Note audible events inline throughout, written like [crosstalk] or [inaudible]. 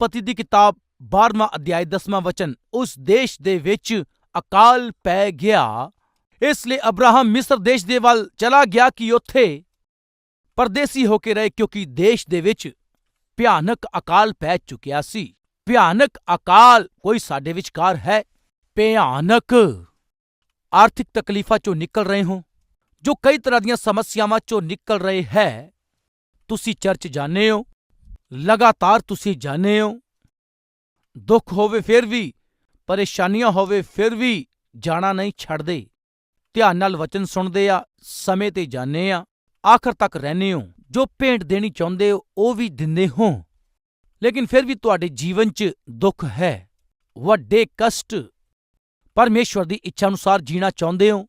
ਉਤਪਤੀ ਦੀ ਕਿਤਾਬ 12ਵਾਂ ਅਧਿਆਇ 10ਵਾਂ ਵਚਨ ਉਸ ਦੇਸ਼ ਦੇ ਵਿੱਚ ਅਕਾਲ ਪੈ ਗਿਆ ਇਸ ਲਈ ਅਬਰਾਹਮ ਮਿਸਰ ਦੇਸ਼ ਦੇ ਵੱਲ ਚਲਾ ਗਿਆ ਕਿ ਉੱਥੇ ਪਰਦੇਸੀ ਹੋ ਕੇ ਰਹੇ ਕਿਉਂਕਿ ਦੇਸ਼ ਦੇ ਵਿੱਚ ਭਿਆਨਕ ਅਕਾਲ ਪੈ ਚੁੱਕਿਆ ਸੀ ਭਿਆਨਕ ਅਕਾਲ ਕੋਈ ਸਾਡੇ ਵਿਚਕਾਰ ਹੈ ਭਿਆਨਕ ਆਰਥਿਕ ਤਕਲੀਫਾਂ ਚੋਂ ਨਿਕਲ ਰਹੇ ਹੋ ਜੋ ਕਈ ਤਰ੍ਹਾਂ ਦੀਆਂ ਸਮੱਸਿਆਵਾਂ ਚੋਂ ਨਿਕਲ ਰਹੇ ਹੈ ਤੁਸੀਂ ਚਰਚ ਜਾਂਦੇ ਹੋ ਲਗਾਤਾਰ ਤੁਸੀਂ ਜਾਂਦੇ ਹੋ। ਦੁੱਖ ਹੋਵੇ ਫਿਰ ਵੀ, ਪਰੇਸ਼ਾਨੀਆਂ ਹੋਵੇ ਫਿਰ ਵੀ ਜਾਣਾ ਨਹੀਂ ਛੱਡਦੇ। ਧਿਆਨ ਨਾਲ ਵਚਨ ਸੁਣਦੇ ਆ, ਸਮੇਂ ਤੇ ਜਾਂਦੇ ਆ, ਆਖਰ ਤੱਕ ਰਹਿੰਦੇ ਹੋ। ਜੋ ਭੇਂਟ ਦੇਣੀ ਚਾਹੁੰਦੇ ਹੋ, ਉਹ ਵੀ ਦਿੰਦੇ ਹੋ। ਲੇਕਿਨ ਫਿਰ ਵੀ ਤੁਹਾਡੇ ਜੀਵਨ 'ਚ ਦੁੱਖ ਹੈ। ਵੱਡੇ ਕਸ਼ਟ। ਪਰਮੇਸ਼ਵਰ ਦੀ ਇੱਛਾ ਅਨੁਸਾਰ ਜੀਣਾ ਚਾਹੁੰਦੇ ਹੋ।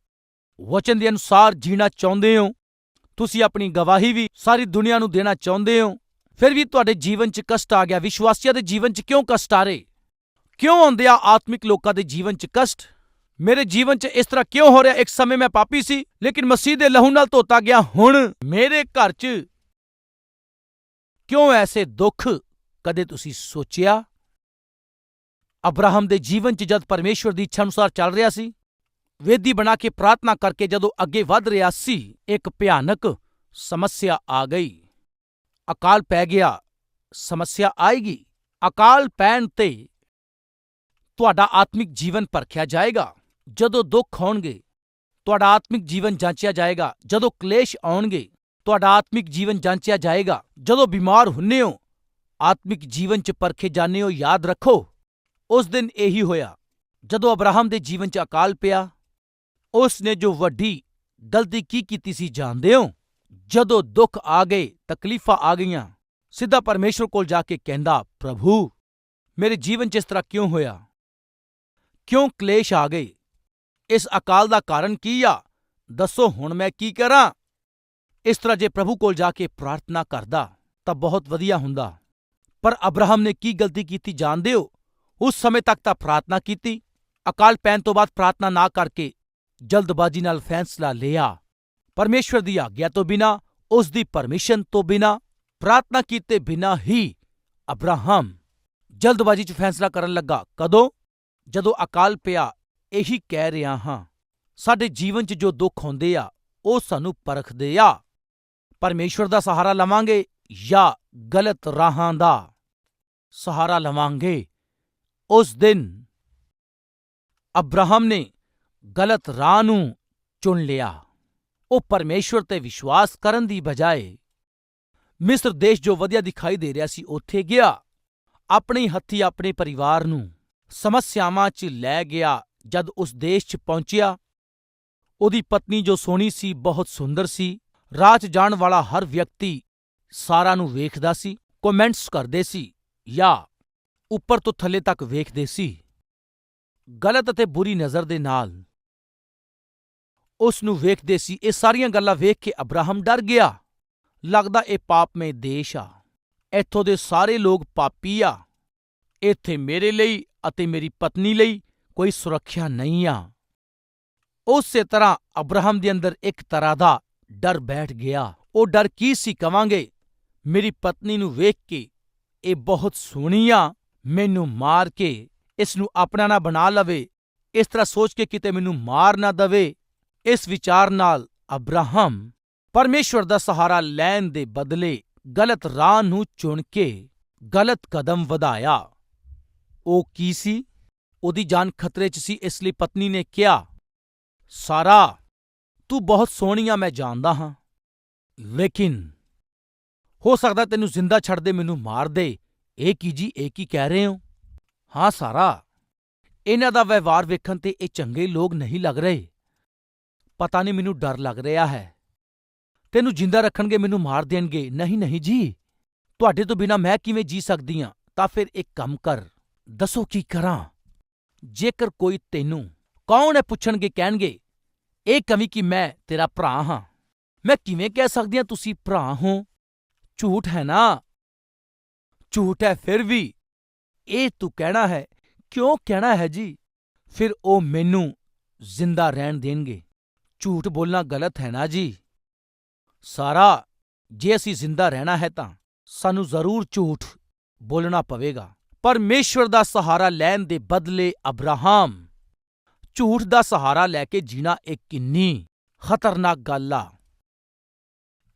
ਵਚਨ ਦੇ ਅਨੁਸਾਰ ਜੀਣਾ ਚਾਹੁੰਦੇ ਹੋ। ਤੁਸੀਂ ਆਪਣੀ ਗਵਾਹੀ ਵੀ ਸਾਰੀ ਦੁਨੀਆ ਨੂੰ ਦੇਣਾ ਚਾਹੁੰਦੇ ਹੋ। ਫਿਰ ਵੀ ਤੁਹਾਡੇ ਜੀਵਨ 'ਚ ਕਸ਼ਟ ਆ ਗਿਆ। ਵਿਸ਼ਵਾਸੀਆਂ ਦੇ ਜੀਵਨ 'ਚ ਕਿਉਂ ਕਸ਼ਟ ਆ ਰਹੇ? ਕਿਉਂ ਆਉਂਦੇ ਆ ਆਤਮਿਕ ਲੋਕਾਂ ਦੇ ਜੀਵਨ 'ਚ ਕਸ਼ਟ? ਮੇਰੇ ਜੀਵਨ 'ਚ ਇਸ ਤਰ੍ਹਾਂ ਕਿਉਂ ਹੋ ਰਿਹਾ? ਇੱਕ ਸਮੇਂ ਮੈਂ ਪਾਪੀ ਸੀ, ਲੇਕਿਨ ਮਸੀਹ ਦੇ ਲਹੂ ਨਾਲ ਧੋਤਾ ਗਿਆ। ਹੁਣ ਮੇਰੇ ਘਰ 'ਚ ਕਿਉਂ ਐਸੇ ਦੁੱਖ ਕਦੇ ਤੁਸੀਂ ਸੋਚਿਆ? ਅਬਰਾਹਮ ਦੇ ਜੀਵਨ 'ਚ ਜਦ ਪਰਮੇਸ਼ਵਰ ਦੀ ਇੱਛਾ ਅਨੁਸਾਰ ਚੱਲ ਰਿਹਾ ਸੀ, ਵੇਦੀ ਬਣਾ ਕੇ ਪ੍ਰਾਰਥਨਾ ਕਰਕੇ ਜਦੋਂ ਅੱਗੇ ਵਧ ਰਿਹਾ ਸੀ, ਇੱਕ ਭਿਆਨਕ ਸਮੱਸਿਆ ਆ ਗਈ। ਅਕਾਲ ਪੈ ਗਿਆ। ਸਮੱਸਿਆ ਆਏਗੀ। ਅਕਾਲ ਪੈਣ ਤੇ ਤੁਹਾਡਾ ਆਤਮਿਕ ਜੀਵਨ ਪਰਖਿਆ ਜਾਏਗਾ। ਜਦੋਂ ਦੁੱਖ ਆਉਣਗੇ ਤੁਹਾਡਾ ਆਤਮਿਕ ਜੀਵਨ ਜਾਂਚਿਆ ਜਾਏਗਾ। ਜਦੋਂ ਕਲੇਸ਼ ਆਉਣਗੇ, ਤੁਹਾਡਾ ਆਤਮਿਕ ਜੀਵਨ ਜਾਂਚਿਆ ਜਾਏਗਾ। ਜਦੋਂ ਬਿਮਾਰ ਹੁੰਨੇ ਹੋ, ਆਤਮਿਕ ਜੀਵਨ 'ਚ ਪਰਖੇ ਜਾਂਦੇ ਹੋ, ਯਾਦ ਰੱਖੋ, ਉਸ ਦਿਨ ਇਹੀ ਹੋਇਆ। ਜਦੋਂ ਅਬਰਾਹਮ ਦੇ ਜੀਵਨ 'ਚ ਅਕਾਲ ਪਿਆ, ਉਸ ਨੇ ਜੋ ਵੱਡੀ ਗਲਤੀ ਕੀ ਕੀਤੀ ਸੀ ਜਾਣਦੇ ਹੋ? ਜਦੋਂ ਦੁੱਖ ਆ ਗਏ, ਤਕਲੀਫਾਂ ਆ ਗਈਆਂ, ਸਿੱਧਾ ਪਰਮੇਸ਼ਰ ਕੋਲ ਜਾ ਕੇ ਕਹਿੰਦਾ, ਪ੍ਰਭੂ, ਮੇਰੇ ਜੀਵਨ 'ਚ ਇਸ ਤਰ੍ਹਾਂ ਕਿਉਂ ਹੋਇਆ? ਕਿਉਂ ਕਲੇਸ਼ ਆ ਗਏ? ਇਸ ਅਕਾਲ ਦਾ ਕਾਰਨ ਕੀ ਆ? ਦੱਸੋ ਹੁਣ ਮੈਂ ਕੀ ਕਰਾਂ? ਇਸ ਤਰ੍ਹਾਂ ਜੇ ਪ੍ਰਭੂ ਕੋਲ ਜਾ ਕੇ ਪ੍ਰਾਰਥਨਾ ਕਰਦਾ, ਤਾਂ ਬਹੁਤ ਵਧੀਆ ਹੁੰਦਾ। ਪਰ ਅਬਰਾਹਮ ਨੇ ਕੀ ਗਲਤੀ ਕੀਤੀ ਜਾਣਦੇ ਹੋ? ਉਸ ਸਮੇਂ ਤੱਕ ਤਾਂ ਪ੍ਰਾਰਥਨਾ ਕੀਤੀ। ਅਕਾਲ ਪੈਣ ਤੋਂ ਬਾਅਦ ਪ੍ਰਾਰਥਨਾ ਨਾ ਕਰਕੇ ਜਲਦਬਾਜ਼ੀ ਨਾਲ ਫੈਸਲਾ ਲਿਆ। ਪਰਮੇਸ਼ਵਰ ਦੀ ਆਗਿਆ ਤੋਂ ਬਿਨਾ, ਉਸ ਦੀ ਪਰਮਿਸ਼ਨ ਤੋਂ ਬਿਨਾ, ਪ੍ਰਾਰਥਨਾ ਕੀਤੇ ਬਿਨਾ ਹੀ ਅਬਰਾਹਮ ਜਲਦਬਾਜ਼ੀ 'ਚ ਫੈਸਲਾ ਕਰਨ ਲੱਗਾ। ਕਦੋਂ? ਜਦੋਂ ਅਕਾਲ ਪਿਆ ਇਹੀ ਕਹਿ ਰਿਹਾ ਹਾਂ, ਸਾਡੇ ਜੀਵਨ 'ਚ ਜੋ ਦੁੱਖ ਹੁੰਦੇ ਆ, ਉਹ ਸਾਨੂੰ ਪਰਖਦੇ ਆ। ਪਰਮੇਸ਼ਵਰ ਦਾ ਸਹਾਰਾ ਲਵਾਂਗੇ ਜਾਂ ਗਲਤ ਰਾਹਾਂ ਦਾ ਸਹਾਰਾ ਲਵਾਂਗੇ? ਉਸ ਦਿਨ ਅਬਰਾਹਮ ਨੇ ਗਲਤ ਰਾਹ ਨੂੰ ਚੁਣ ਲਿਆ। ਉਹ ਪਰਮੇਸ਼ਵਰ ਤੇ ਵਿਸ਼ਵਾਸ ਕਰਨ ਦੀ ਬਜਾਏ ਮਿਸਰ ਦੇਸ਼ ਜੋ ਵਧੀਆ ਦਿਖਾਈ ਦੇ ਰਿਹਾ ਸੀ, ਉੱਥੇ ਗਿਆ। ਆਪਣੇ ਹੱਥੀ ਆਪਣੇ ਪਰਿਵਾਰ ਨੂੰ ਸਮੱਸਿਆਵਾਂ 'ਚ ਲੈ ਗਿਆ। ਜਦ ਉਸ ਦੇਸ਼ 'ਚ ਪਹੁੰਚਿਆ, ਉਹਦੀ ਪਤਨੀ ਜੋ ਸੋਹਣੀ ਸੀ, ਬਹੁਤ ਸੁੰਦਰ ਸੀ। ਰਾਹ 'ਚ ਜਾਣ ਵਾਲਾ ਹਰ ਵਿਅਕਤੀ ਸਾਰਾ ਨੂੰ ਵੇਖਦਾ ਸੀ ਕਮੈਂਟਸ ਕਰਦੇ ਸੀ ਜਾਂ ਉੱਪਰ ਤੋਂ ਥੱਲੇ ਤੱਕ ਵੇਖਦੇ ਸੀ। ਗਲਤ ਅਤੇ ਬੁਰੀ ਨਜ਼ਰ ਦੇ ਨਾਲ ਉਸ ਨੂੰ ਵੇਖਦੇ ਸੀ, ਇਹ ਸਾਰੀਆਂ ਗੱਲਾਂ ਵੇਖ ਕੇ ਅਬਰਾਹਮ ਡਰ ਗਿਆ। ਲੱਗਦਾ ਇਹ ਪਾਪਮੇ ਦੇਸ਼ ਆ। ਇੱਥੋਂ ਦੇ ਸਾਰੇ ਲੋਕ ਪਾਪੀ ਆ। ਇੱਥੇ ਮੇਰੇ ਲਈ ਅਤੇ ਮੇਰੀ ਪਤਨੀ ਲਈ ਕੋਈ ਸੁਰੱਖਿਆ ਨਹੀਂ ਆ। ਉਸੇ ਤਰ੍ਹਾਂ ਅਬਰਾਹਮ ਦੇ ਅੰਦਰ ਇੱਕ ਤਰ੍ਹਾਂ ਦਾ ਡਰ ਬੈਠ ਗਿਆ। ਉਹ ਡਰ ਕੀ ਸੀ ਕਵਾਂਗੇ? ਮੇਰੀ ਪਤਨੀ ਨੂੰ ਵੇਖ ਕੇ ਇਹ ਬਹੁਤ ਸੋਹਣੀ ਆ। ਮੈਨੂੰ ਮਾਰ ਕੇ ਇਸ ਨੂੰ ਆਪਣਾ ਨਾ ਬਣਾ ਲਵੇ। ਇਸ ਤਰ੍ਹਾਂ ਸੋਚ ਕੇ ਕਿਤੇ ਮੈਨੂੰ ਮਾਰ ਨਾ ਦਵੇ। ਇਸ ਵਿਚਾਰ ਨਾਲ ਅਬਰਾਹਮ ਪਰਮੇਸ਼ਵਰ ਦਾ ਸਹਾਰਾ ਲੈਣ ਦੇ ਬਦਲੇ ਗਲਤ ਰਾਹ ਨੂੰ ਚੁਣ ਕੇ ਗਲਤ ਕਦਮ ਵਧਾਇਆ। ਉਹ ਕੀ ਸੀ? ਉਹਦੀ ਜਾਨ ਖਤਰੇ 'ਚ ਸੀ, ਇਸ ਲਈ ਪਤਨੀ ਨੇ ਕਿਹਾ, ਸਾਰਾ, ਤੂੰ ਬਹੁਤ ਸੋਹਣੀ ਆ ਮੈਂ ਜਾਣਦਾ ਹਾਂ, ਲੇਕਿਨ ਹੋ ਸਕਦਾ ਤੈਨੂੰ ਜ਼ਿੰਦਾ ਛੱਡ ਦੇ, ਮੈਨੂੰ ਮਾਰ ਦੇ। ਇਹ ਕੀ ਜੀ? ਇਹ ਕੀ ਕਹਿ ਰਹੇ ਹੋ? ਹਾਂ, ਸਾਰਾ। ਇਹਨਾਂ ਦਾ ਵਿਵਹਾਰ ਵੇਖਣ ਤੇ ਇਹ ਚੰਗੇ ਲੋਕ ਨਹੀਂ ਲੱਗ ਰਹੇ। ਪਤਾ ਨਹੀਂ ਮੈਨੂੰ ਡਰ ਲੱਗ ਰਿਹਾ ਹੈ। ਤੈਨੂੰ ਜਿੰਦਾ ਰੱਖਣਗੇ ਮੈਨੂੰ ਮਾਰ ਦੇਣਗੇ। ਨਹੀਂ ਨਹੀਂ ਜੀ। ਤੁਹਾਡੇ ਤੋਂ ਬਿਨਾ ਮੈਂ ਕਿਵੇਂ ਜੀ ਸਕਦੀ ਹਾਂ? ਤਾਂ ਫਿਰ ਇੱਕ ਕੰਮ ਕਰ। ਦੱਸੋ ਕੀ ਕਰਾਂ? ਜੇਕਰ ਕੋਈ ਤੈਨੂੰ ਕੌਣ ਹੈ ਪੁੱਛਣਗੇ, ਕਹਿਣਗੇ, ਇਹ ਕਵੀ ਕਿ ਮੈਂ ਤੇਰਾ ਭਰਾ ਹਾਂ। ਮੈਂ ਕਿਵੇਂ ਕਹਿ ਸਕਦੀ ਹਾਂ ਤੁਸੀਂ ਭਰਾ ਹੋ? ਝੂਠ ਹੈ ਨਾ? ਝੂਠ ਹੈ ਫਿਰ ਵੀ। ਇਹ ਤੂੰ ਕਹਿਣਾ ਹੈ। ਕਿਉਂ ਕਹਿਣਾ ਹੈ ਜੀ? ਫਿਰ ਉਹ ਮੈਨੂੰ ਜ਼ਿੰਦਾ ਰਹਿਣ ਦੇਣਗੇ। ਝੂਠ ਬੋਲਣਾ ਗਲਤ ਹੈ ਨਾ ਜੀ? ਸਾਰਾ, ਜੇ ਅਸੀਂ ਜ਼ਿੰਦਾ ਰਹਿਣਾ ਹੈ ਤਾਂ ਸਾਨੂੰ ਜ਼ਰੂਰ ਝੂਠ ਬੋਲਣਾ ਪਵੇਗਾ। ਪਰਮੇਸ਼ਵਰ ਦਾ ਸਹਾਰਾ ਲੈਣ ਦੇ ਬਦਲੇ ਅਬਰਾਹਮ ਝੂਠ ਦਾ ਸਹਾਰਾ ਲੈ ਕੇ ਜੀਣਾ ਇਹ ਕਿੰਨੀ ਖਤਰਨਾਕ ਗੱਲ ਆ।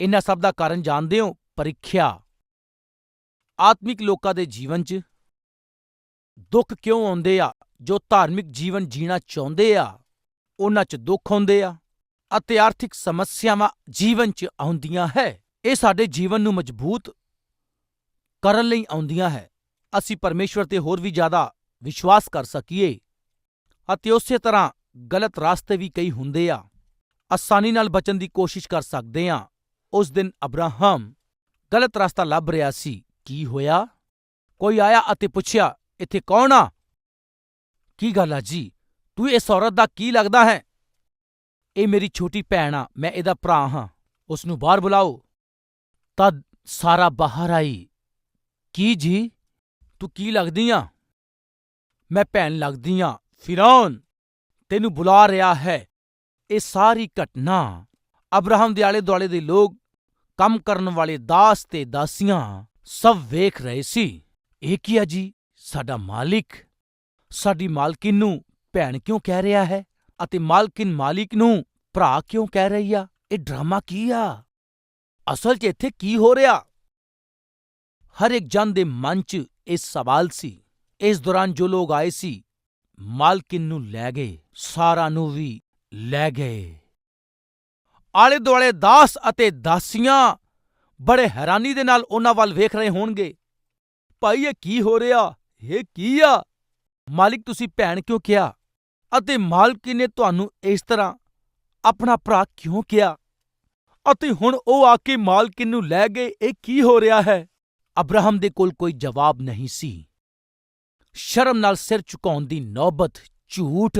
ਇਹਨਾਂ ਸਭ ਦਾ ਕਾਰਨ ਜਾਣਦੇ ਹੋ? ਪ੍ਰੀਖਿਆ। ਆਤਮਿਕ ਲੋਕਾਂ ਦੇ ਜੀਵਨ 'ਚ ਦੁੱਖ ਕਿਉਂ ਆਉਂਦੇ ਆ? ਜੋ ਧਾਰਮਿਕ ਜੀਵਨ ਜੀਣਾ ਚਾਹੁੰਦੇ ਆ, ਉਹਨਾਂ 'ਚ ਦੁੱਖ ਆਉਂਦੇ ਆ। ਅਤੇ ਆਰਥਿਕ ਸਮੱਸਿਆਵਾਂ ਜੀਵਨ 'ਚ ਆਉਂਦੀਆਂ ਹੈ। ਇਹ ਸਾਡੇ ਜੀਵਨ ਨੂੰ ਮਜ਼ਬੂਤ ਕਰਨ ਲਈ ਆਉਂਦੀਆਂ ਹੈ। ਅਸੀਂ ਪਰਮੇਸ਼ਵਰ ਤੇ ਹੋਰ ਵੀ ਜ਼ਿਆਦਾ ਵਿਸ਼ਵਾਸ ਕਰ ਸਕੀਏ ਅਤੇ ਉਸੇ ਤਰ੍ਹਾਂ ਗਲਤ ਰਾਸਤੇ ਵੀ ਕਈ ਹੁੰਦੇ ਆ। ਆਸਾਨੀ ਨਾਲ ਬਚਣ ਦੀ ਕੋਸ਼ਿਸ਼ ਕਰ ਸਕਦੇ ਆ ਉਸ ਦਿਨ ਅਬਰਾਹਮ ਗਲਤ ਰਸਤਾ ਲੱਭ ਰਿਹਾ ਸੀ। ਕੀ ਹੋਇਆ? ਕੋਈ ਆਇਆ ਅਤੇ ਪੁੱਛਿਆ, ਇੱਥੇ ਕੌਣ ਆ? ਕੀ ਗੱਲ ਆ ਜੀ? ਤੂੰ ਇਸ ਔਰਤ ਦਾ ਕੀ ਲੱਗਦਾ ਹੈ? ਇਹ ਮੇਰੀ ਛੋਟੀ ਭੈਣ ਆ, ਮੈਂ ਇਹਦਾ ਭਰਾ ਹਾਂ। ਉਸ ਨੂੰ ਬਾਹਰ ਬੁਲਾਓ। ਤਦ ਸਾਰਾ ਬਾਹਰ ਆਈ। ਕੀ ਜੀ? ਤੂੰ ਕੀ ਲੱਗਦੀ ਆ? ਮੈਂ ਭੈਣ ਲੱਗਦੀ ਆ, ਫਿਰੌਨ। ਤੈਨੂੰ ਬੁਲਾ ਰਿਹਾ ਹੈ। ਇਹ ਸਾਰੀ ਘਟਨਾ ਅਬਰਾਹਮ ਦੇ ਆਲੇ ਦੁਆਲੇ ਦੇ ਲੋਕ, ਕੰਮ ਕਰਨ ਵਾਲੇ ਦਾਸ ਤੇ ਦਾਸੀਆਂ ਸਭ ਵੇਖ ਰਹੇ ਸੀ। ਇਹ ਕੀ ਆ ਜੀ? ਸਾਡਾ ਮਾਲਿਕ। ਸਾਡੀ ਮਾਲਕਿਨ ਨੂੰ ਭੈਣ ਕਿਉਂ ਕਹਿ ਰਿਹਾ ਹੈ? ਅਤੇ ਮਾਲਕਿਨ ਮਾਲਿਕ ਨੂੰ, ਭਰਾ ਕਿਉਂ ਕਹਿ ਰਹੀ ਆ? ਇਹ ਡਰਾਮਾ ਕੀ ਆ? ਅਸਲ 'ਚ ਇੱਥੇ ਕੀ ਹੋ ਰਿਹਾ? ਹਰ ਇੱਕ ਜਨ ਦੇ ਮਨ 'ਚ ਇਹ ਸਵਾਲ ਸੀ। ਇਸ ਦੌਰਾਨ ਜੋ ਲੋਕ ਆਏ ਸੀ, ਮਾਲਕਿਨ ਨੂੰ ਲੈ ਗਏ, ਸਾਰਾ ਨੂੰ ਵੀ ਲੈ ਗਏ। ਆਲੇ ਦੁਆਲੇ ਦਾਸ ਅਤੇ ਦਾਸੀਆਂ ਬੜੇ ਹੈਰਾਨੀ ਦੇ ਨਾਲ ਉਹਨਾਂ ਵੱਲ ਵੇਖ ਰਹੇ ਹੋਣਗੇ। ਭਾਈ, ਇਹ ਕੀ ਹੋ ਰਿਹਾ? ਇਹ ਕੀ ਆ? ਮਾਲਿਕ, ਤੁਸੀਂ ਭੈਣ ਕਿਉਂ ਕਿਹਾ? ਅਤੇ ਮਾਲਕੀ ਨੇ ਤੁਹਾਨੂੰ ਇਸ ਤਰ੍ਹਾਂ ਆਪਣਾ ਭਰਾ ਕਿਉਂ ਕਿਹਾ? ਅਤੇ ਹੁਣ ਉਹ ਆ ਕੇ ਮਾਲਕਿਨ ਨੂੰ ਲੈ ਗਏ, ਇਹ ਕੀ ਹੋ ਰਿਹਾ ਹੈ? ਅਬਰਾਹਮ ਦੇ ਕੋਲ ਕੋਈ ਜਵਾਬ ਨਹੀਂ ਸੀ। ਸ਼ਰਮ ਨਾਲ ਸਿਰ ਝੁਕਾਉਣ ਦੀ ਨੌਬਤ ਝੂਠ।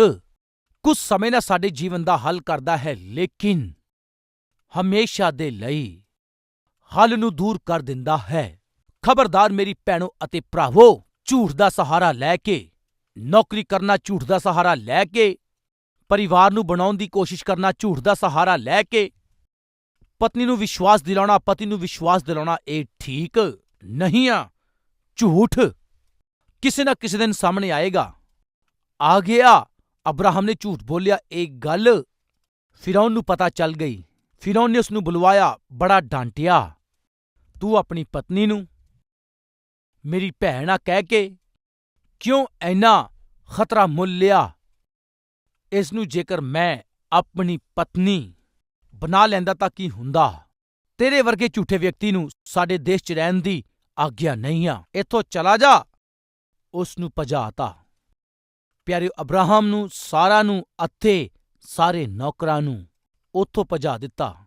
ਕੁਝ ਸਮੇਂ ਨਾਲ ਸਾਡੇ ਜੀਵਨ ਦਾ ਹੱਲ ਕਰਦਾ ਹੈ, ਲੇਕਿਨ ਹਮੇਸ਼ਾ ਦੇ ਲਈ ਹੱਲ ਨੂੰ ਦੂਰ ਕਰ ਦਿੰਦਾ ਹੈ। ਖਬਰਦਾਰ ਮੇਰੀ ਭੈਣੋ ਅਤੇ ਭਰਾਵੋ, ਝੂਠ ਦਾ ਸਹਾਰਾ ਲੈ ਕੇ ਨੌਕਰੀ ਕਰਨਾ ਝੂਠ ਦਾ ਸਹਾਰਾ ਲੈ ਕੇ, ਪਰਿਵਾਰ ਨੂੰ ਬਣਾਉਣ ਦੀ ਕੋਸ਼ਿਸ਼ ਕਰਨਾ ਝੂਠ ਦਾ ਸਹਾਰਾ ਲੈ ਕੇ, ਪਤਨੀ ਨੂੰ ਵਿਸ਼ਵਾਸ ਦਿਲਾਉਣਾ, ਪਤੀ ਨੂੰ ਵਿਸ਼ਵਾਸ ਦਿਲਾਉਣਾ ਇਹ ਠੀਕ ਨਹੀਂ ਆ। ਝੂਠ ਕਿਸੇ ਨਾ ਕਿਸੇ ਦਿਨ ਸਾਹਮਣੇ ਆਏਗਾ। ਆ ਗਿਆ। ਅਬਰਾਹਮ ਨੇ ਝੂਠ ਬੋਲਿਆ, ਇਹ ਗੱਲ ਫਿਰੌਨ ਨੂੰ ਪਤਾ ਚੱਲ ਗਈ। ਫਿਰੌਨ ਨੇ ਉਸ ਨੂੰ ਬੁਲਵਾਇਆ, ਬੜਾ ਡਾਂਟਿਆ। ਤੂੰ ਆਪਣੀ ਪਤਨੀ ਨੂੰ ਮੇਰੀ ਭੈਣ ਆ ਕਹਿ ਕੇ ਕਿਉਂ ਇੰਨਾ ਖਤਰਾ ਮੁੱਲ ਲਿਆ? ਇਸ ਨੂੰ ਜੇਕਰ ਮੈਂ ਆਪਣੀ ਪਤਨੀ ਬਣਾ ਲੈਂਦਾ ਤਾਂ ਕੀ ਹੁੰਦਾ? ਤੇਰੇ ਵਰਗੇ ਝੂਠੇ ਵਿਅਕਤੀ ਨੂੰ ਸਾਡੇ ਦੇਸ਼ 'ਚ ਰਹਿਣ ਦੀ ਆਗਿਆ ਨਹੀਂ ਆ। ਇੱਥੋਂ ਚਲਾ ਜਾ। ਉਸ ਨੂੰ ਭਜਾਤਾ। ਪਿਆਰੇ ਅਬਰਾਹਮ ਨੂੰ ਸਾਰਾ ਨੂੰ ਅਤੇ ਸਾਰੇ ਨੌਕਰਾਂ ਨੂੰ ਉੱਥੋਂ ਭਜਾ ਦਿੱਤਾ।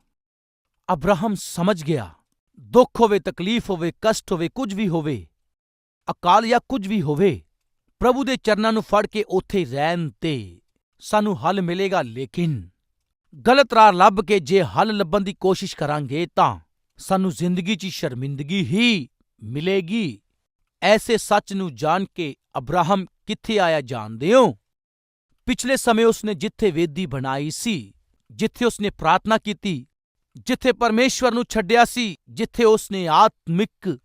ਅਬਰਾਹਮ ਸਮਝ ਗਿਆ। ਦੁੱਖ ਹੋਵੇ, ਤਕਲੀਫ ਹੋਵੇ, ਕਸ਼ਟ ਹੋਵੇ, ਕੁਝ ਵੀ ਹੋਵੇ, ਅਕਾਲ ਜਾਂ ਕੁਝ ਵੀ ਹੋਵੇ ਪ੍ਰਭੂ ਦੇ ਚਰਨਾਂ ਨੂੰ ਫੜ ਕੇ ਉੱਥੇ ਰਹਿਣ ਤੇ ਸਾਨੂੰ ਹੱਲ ਮਿਲੇਗਾ, ਲੇਕਿਨ ਗਲਤ ਰਾਹ ਲੱਭ ਕੇ ਜੇ ਹੱਲ ਲੱਭਣ ਦੀ ਕੋਸ਼ਿਸ਼ ਕਰਾਂਗੇ ਤਾਂ ਸਾਨੂੰ ਜ਼ਿੰਦਗੀ 'ਚ ਸ਼ਰਮਿੰਦਗੀ ਹੀ ਮਿਲੇਗੀ। ਐਸੇ ਸੱਚ ਨੂੰ ਜਾਣ ਕੇ ਅਬਰਾਹਮ ਕਿੱਥੇ ਆਇਆ ਜਾਣਦੇ ਹੋ? ਪਿਛਲੇ ਸਮੇਂ ਉਸਨੇ ਜਿੱਥੇ ਵੇਦੀ ਬਣਾਈ ਸੀ, ਜਿੱਥੇ ਉਸਨੇ ਪ੍ਰਾਰਥਨਾ ਕੀਤੀ, ਜਿੱਥੇ ਪਰਮੇਸ਼ਵਰ ਨੂੰ ਛੱਡਿਆ ਸੀ, ਜਿੱਥੇ ਉਸਨੇ ਆਤਮਿਕ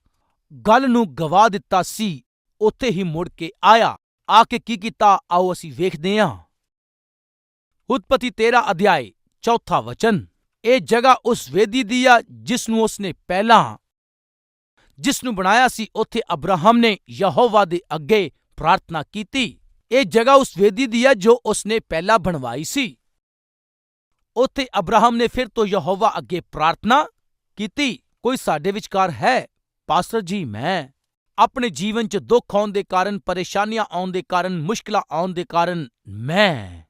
ਗੱਲ ਨੂੰ ਗਵਾ ਦਿੱਤਾ ਸੀ ਉੱਥੇ ਹੀ ਮੁੜ ਕੇ ਆਇਆ। ਆ ਕੇ ਕੀ ਕੀਤਾ? ਆਓ ਅਸੀਂ ਵੇਖਦੇ ਹਾਂ। ਉਤਪਤੀ 13 ਅਧਿਆਇ ਚੌਥਾ ਵਚਨ। ਇਹ ਜਗ੍ਹਾ ਉਸ ਵੇਦੀ ਦੀ ਆ ਜਿਸ ਨੂੰ ਉਸਨੇ ਪਹਿਲਾਂ ਜਿਸ ਨੂੰ ਬਣਾਇਆ ਸੀ ਉੱਥੇ ਅਬਰਾਹਮ ਨੇ ਯਹੋਵਾ ਦੇ ਅੱਗੇ ਪ੍ਰਾਰਥਨਾ ਕੀਤੀ। ਇਹ ਜਗ੍ਹਾ ਉਸ ਵੇਦੀ ਦੀ ਆ ਜੋ ਉਸਨੇ ਪਹਿਲਾਂ ਬਣਵਾਈ ਸੀ। ਉੱਥੇ ਅਬਰਾਹਮ ਨੇ ਫਿਰ ਤੋਂ ਯਹੋਵਾ ਅੱਗੇ ਪ੍ਰਾਰਥਨਾ ਕੀਤੀ। ਕੋਈ ਸਾਡੇ ਵਿਚਕਾਰ ਹੈ? ਪਾਸਟਰ ਜੀ, ਮੈਂ। ਆਪਣੇ ਜੀਵਨ 'ਚ ਦੁੱਖ ਆਉਣ ਦੇ ਕਾਰਨ, ਪਰੇਸ਼ਾਨੀਆਂ ਆਉਣ ਦੇ ਕਾਰਨ, ਮੁਸ਼ਕਲਾਂ ਆਉਣ ਦੇ ਕਾਰਨ ਮੈਂ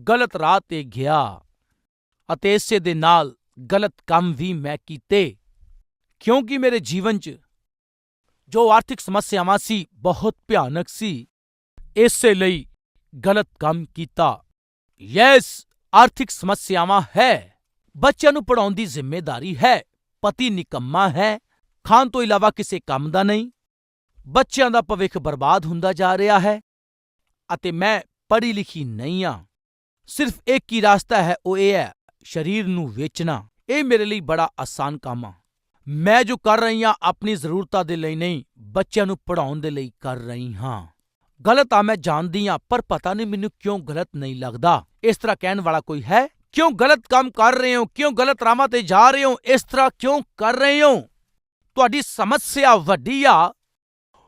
ਗਲਤ ਰਾਹ ਤੇ ਗਿਆ ਅਤੇ ਇਸੇ ਦੇ ਨਾਲ ਗਲਤ ਕੰਮ ਵੀ ਮੈਂ ਕੀਤੇ। ਕਿਉਂਕਿ ਮੇਰੇ ਜੀਵਨ 'ਚ ਜੋ ਆਰਥਿਕ ਸਮੱਸਿਆਵਾਂ ਸੀ, ਬਹੁਤ ਭਿਆਨਕ ਸੀ, ਇਸੇ ਲਈ ਗਲਤ ਕੰਮ ਕੀਤਾ। ਯੈਸ, ਆਰਥਿਕ ਸਮੱਸਿਆਵਾਂ ਹੈ। ਬੱਚਿਆਂ ਨੂੰ ਪੜਾਉਣ ਦੀ ਜ਼ਿੰਮੇਵਾਰੀ ਹੈ, ਪਤੀ ਨਿਕੰਮਾ ਹੈ। ਖਾਣ ਤੋਂ ਇਲਾਵਾ ਕਿਸੇ ਕੰਮ ਦਾ ਨਹੀਂ। ਬੱਚਿਆਂ ਦਾ ਭਵਿੱਖ ਬਰਬਾਦ ਹੁੰਦਾ ਜਾ ਰਿਹਾ ਹੈ ਅਤੇ ਮੈਂ ਪੜ੍ਹੀ ਲਿਖੀ ਨਹੀਂ ਆ ਸਿਰਫ ਇੱਕ ਹੀ ਰਾਸਤਾ ਹੈ, ਉਹ ਇਹ ਹੈ, ਸਰੀਰ ਨੂੰ ਵੇਚਣਾ। ਇਹ ਮੇਰੇ ਲਈ ਬੜਾ ਆਸਾਨ ਕੰਮ ਆ। ਮੈਂ ਜੋ ਕਰ ਰਹੀ ਹਾਂ, ਆਪਣੀ ਜ਼ਰੂਰਤਾਂ ਦੇ ਲਈ ਨਹੀਂ, ਬੱਚਿਆਂ ਨੂੰ ਪੜ੍ਹਾਉਣ ਦੇ ਲਈ ਕਰ ਰਹੀ ਹਾਂ। ਗਲਤ ਆ ਮੈਂ ਜਾਣਦੀ ਹਾਂ, ਪਰ ਪਤਾ ਨਹੀਂ ਮੈਨੂੰ ਕਿਉਂ ਗਲਤ ਨਹੀਂ ਲੱਗਦਾ। ਇਸ ਤਰ੍ਹਾਂ ਕਹਿਣ ਵਾਲਾ ਕੋਈ ਹੈ? ਕਿਉਂ ਗਲਤ ਕੰਮ ਕਰ ਰਹੇ ਹੋ? ਕਿਉਂ ਗਲਤ ਰਾਹਾਂ ਤੇ ਜਾ ਰਹੇ ਹੋ? ਇਸ ਤਰ੍ਹਾਂ ਕਿਉਂ ਕਰ ਰਹੇ ਹੋ? ਤੁਹਾਡੀ ਸਮੱਸਿਆ ਵੱਡੀ ਆ,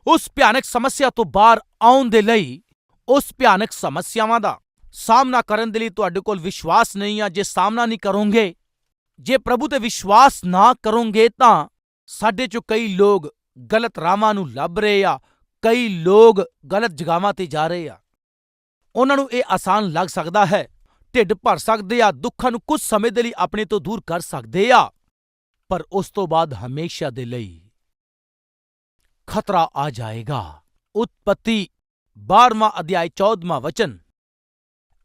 ਉਸ ਭਿਆਨਕ ਸਮੱਸਿਆ ਤੋਂ ਬਾਹਰ ਆਉਣ ਦੇ ਲਈ ਉਸ ਭਿਆਨਕ ਸਮੱਸਿਆਵਾਂ ਦਾ ਸਾਹਮਣਾ ਕਰਨ ਦੇ ਲਈ ਤੁਹਾਡੇ ਕੋਲ ਵਿਸ਼ਵਾਸ ਨਹੀਂ ਆ। ਜੇ ਸਾਹਮਣਾ ਨਹੀਂ ਕਰੋਗੇ, ਜੇ ਪ੍ਰਭੂ ਤੇ ਵਿਸ਼ਵਾਸ ਨਾ ਕਰੋਗੇ ਤਾਂ ਸਾਡੇ ਚੋਂ ਕਈ ਲੋਕ ਗਲਤ ਰਾਹਾਂ ਨੂੰ ਲੱਭ ਰਹੇ ਆ, ਕਈ ਲੋਕ ਗਲਤ ਜਗਾਵਾਂ ਤੇ ਜਾ ਰਹੇ ਆ। ਉਹਨਾਂ ਨੂੰ ਇਹ ਆਸਾਨ ਲੱਗ ਸਕਦਾ ਹੈ, ਢਿੱਡ ਭਰ ਸਕਦੇ ਆ, ਦੁੱਖਾਂ ਨੂੰ ਕੁਝ ਸਮੇਂ ਦੇ ਲਈ ਆਪਣੇ ਤੋਂ ਦੂਰ ਕਰ ਸਕਦੇ ਆ। ਪਰ ਉਸ ਤੋਂ ਬਾਅਦ ਹਮੇਸ਼ਾ ਦੇ ਲਈ ਖਤਰਾ ਆ ਜਾਏਗਾ। ਉਤਪਤੀ 12ਵਾਂ ਅਧਿਆਇ 14ਵਾਂ ਵਚਨ।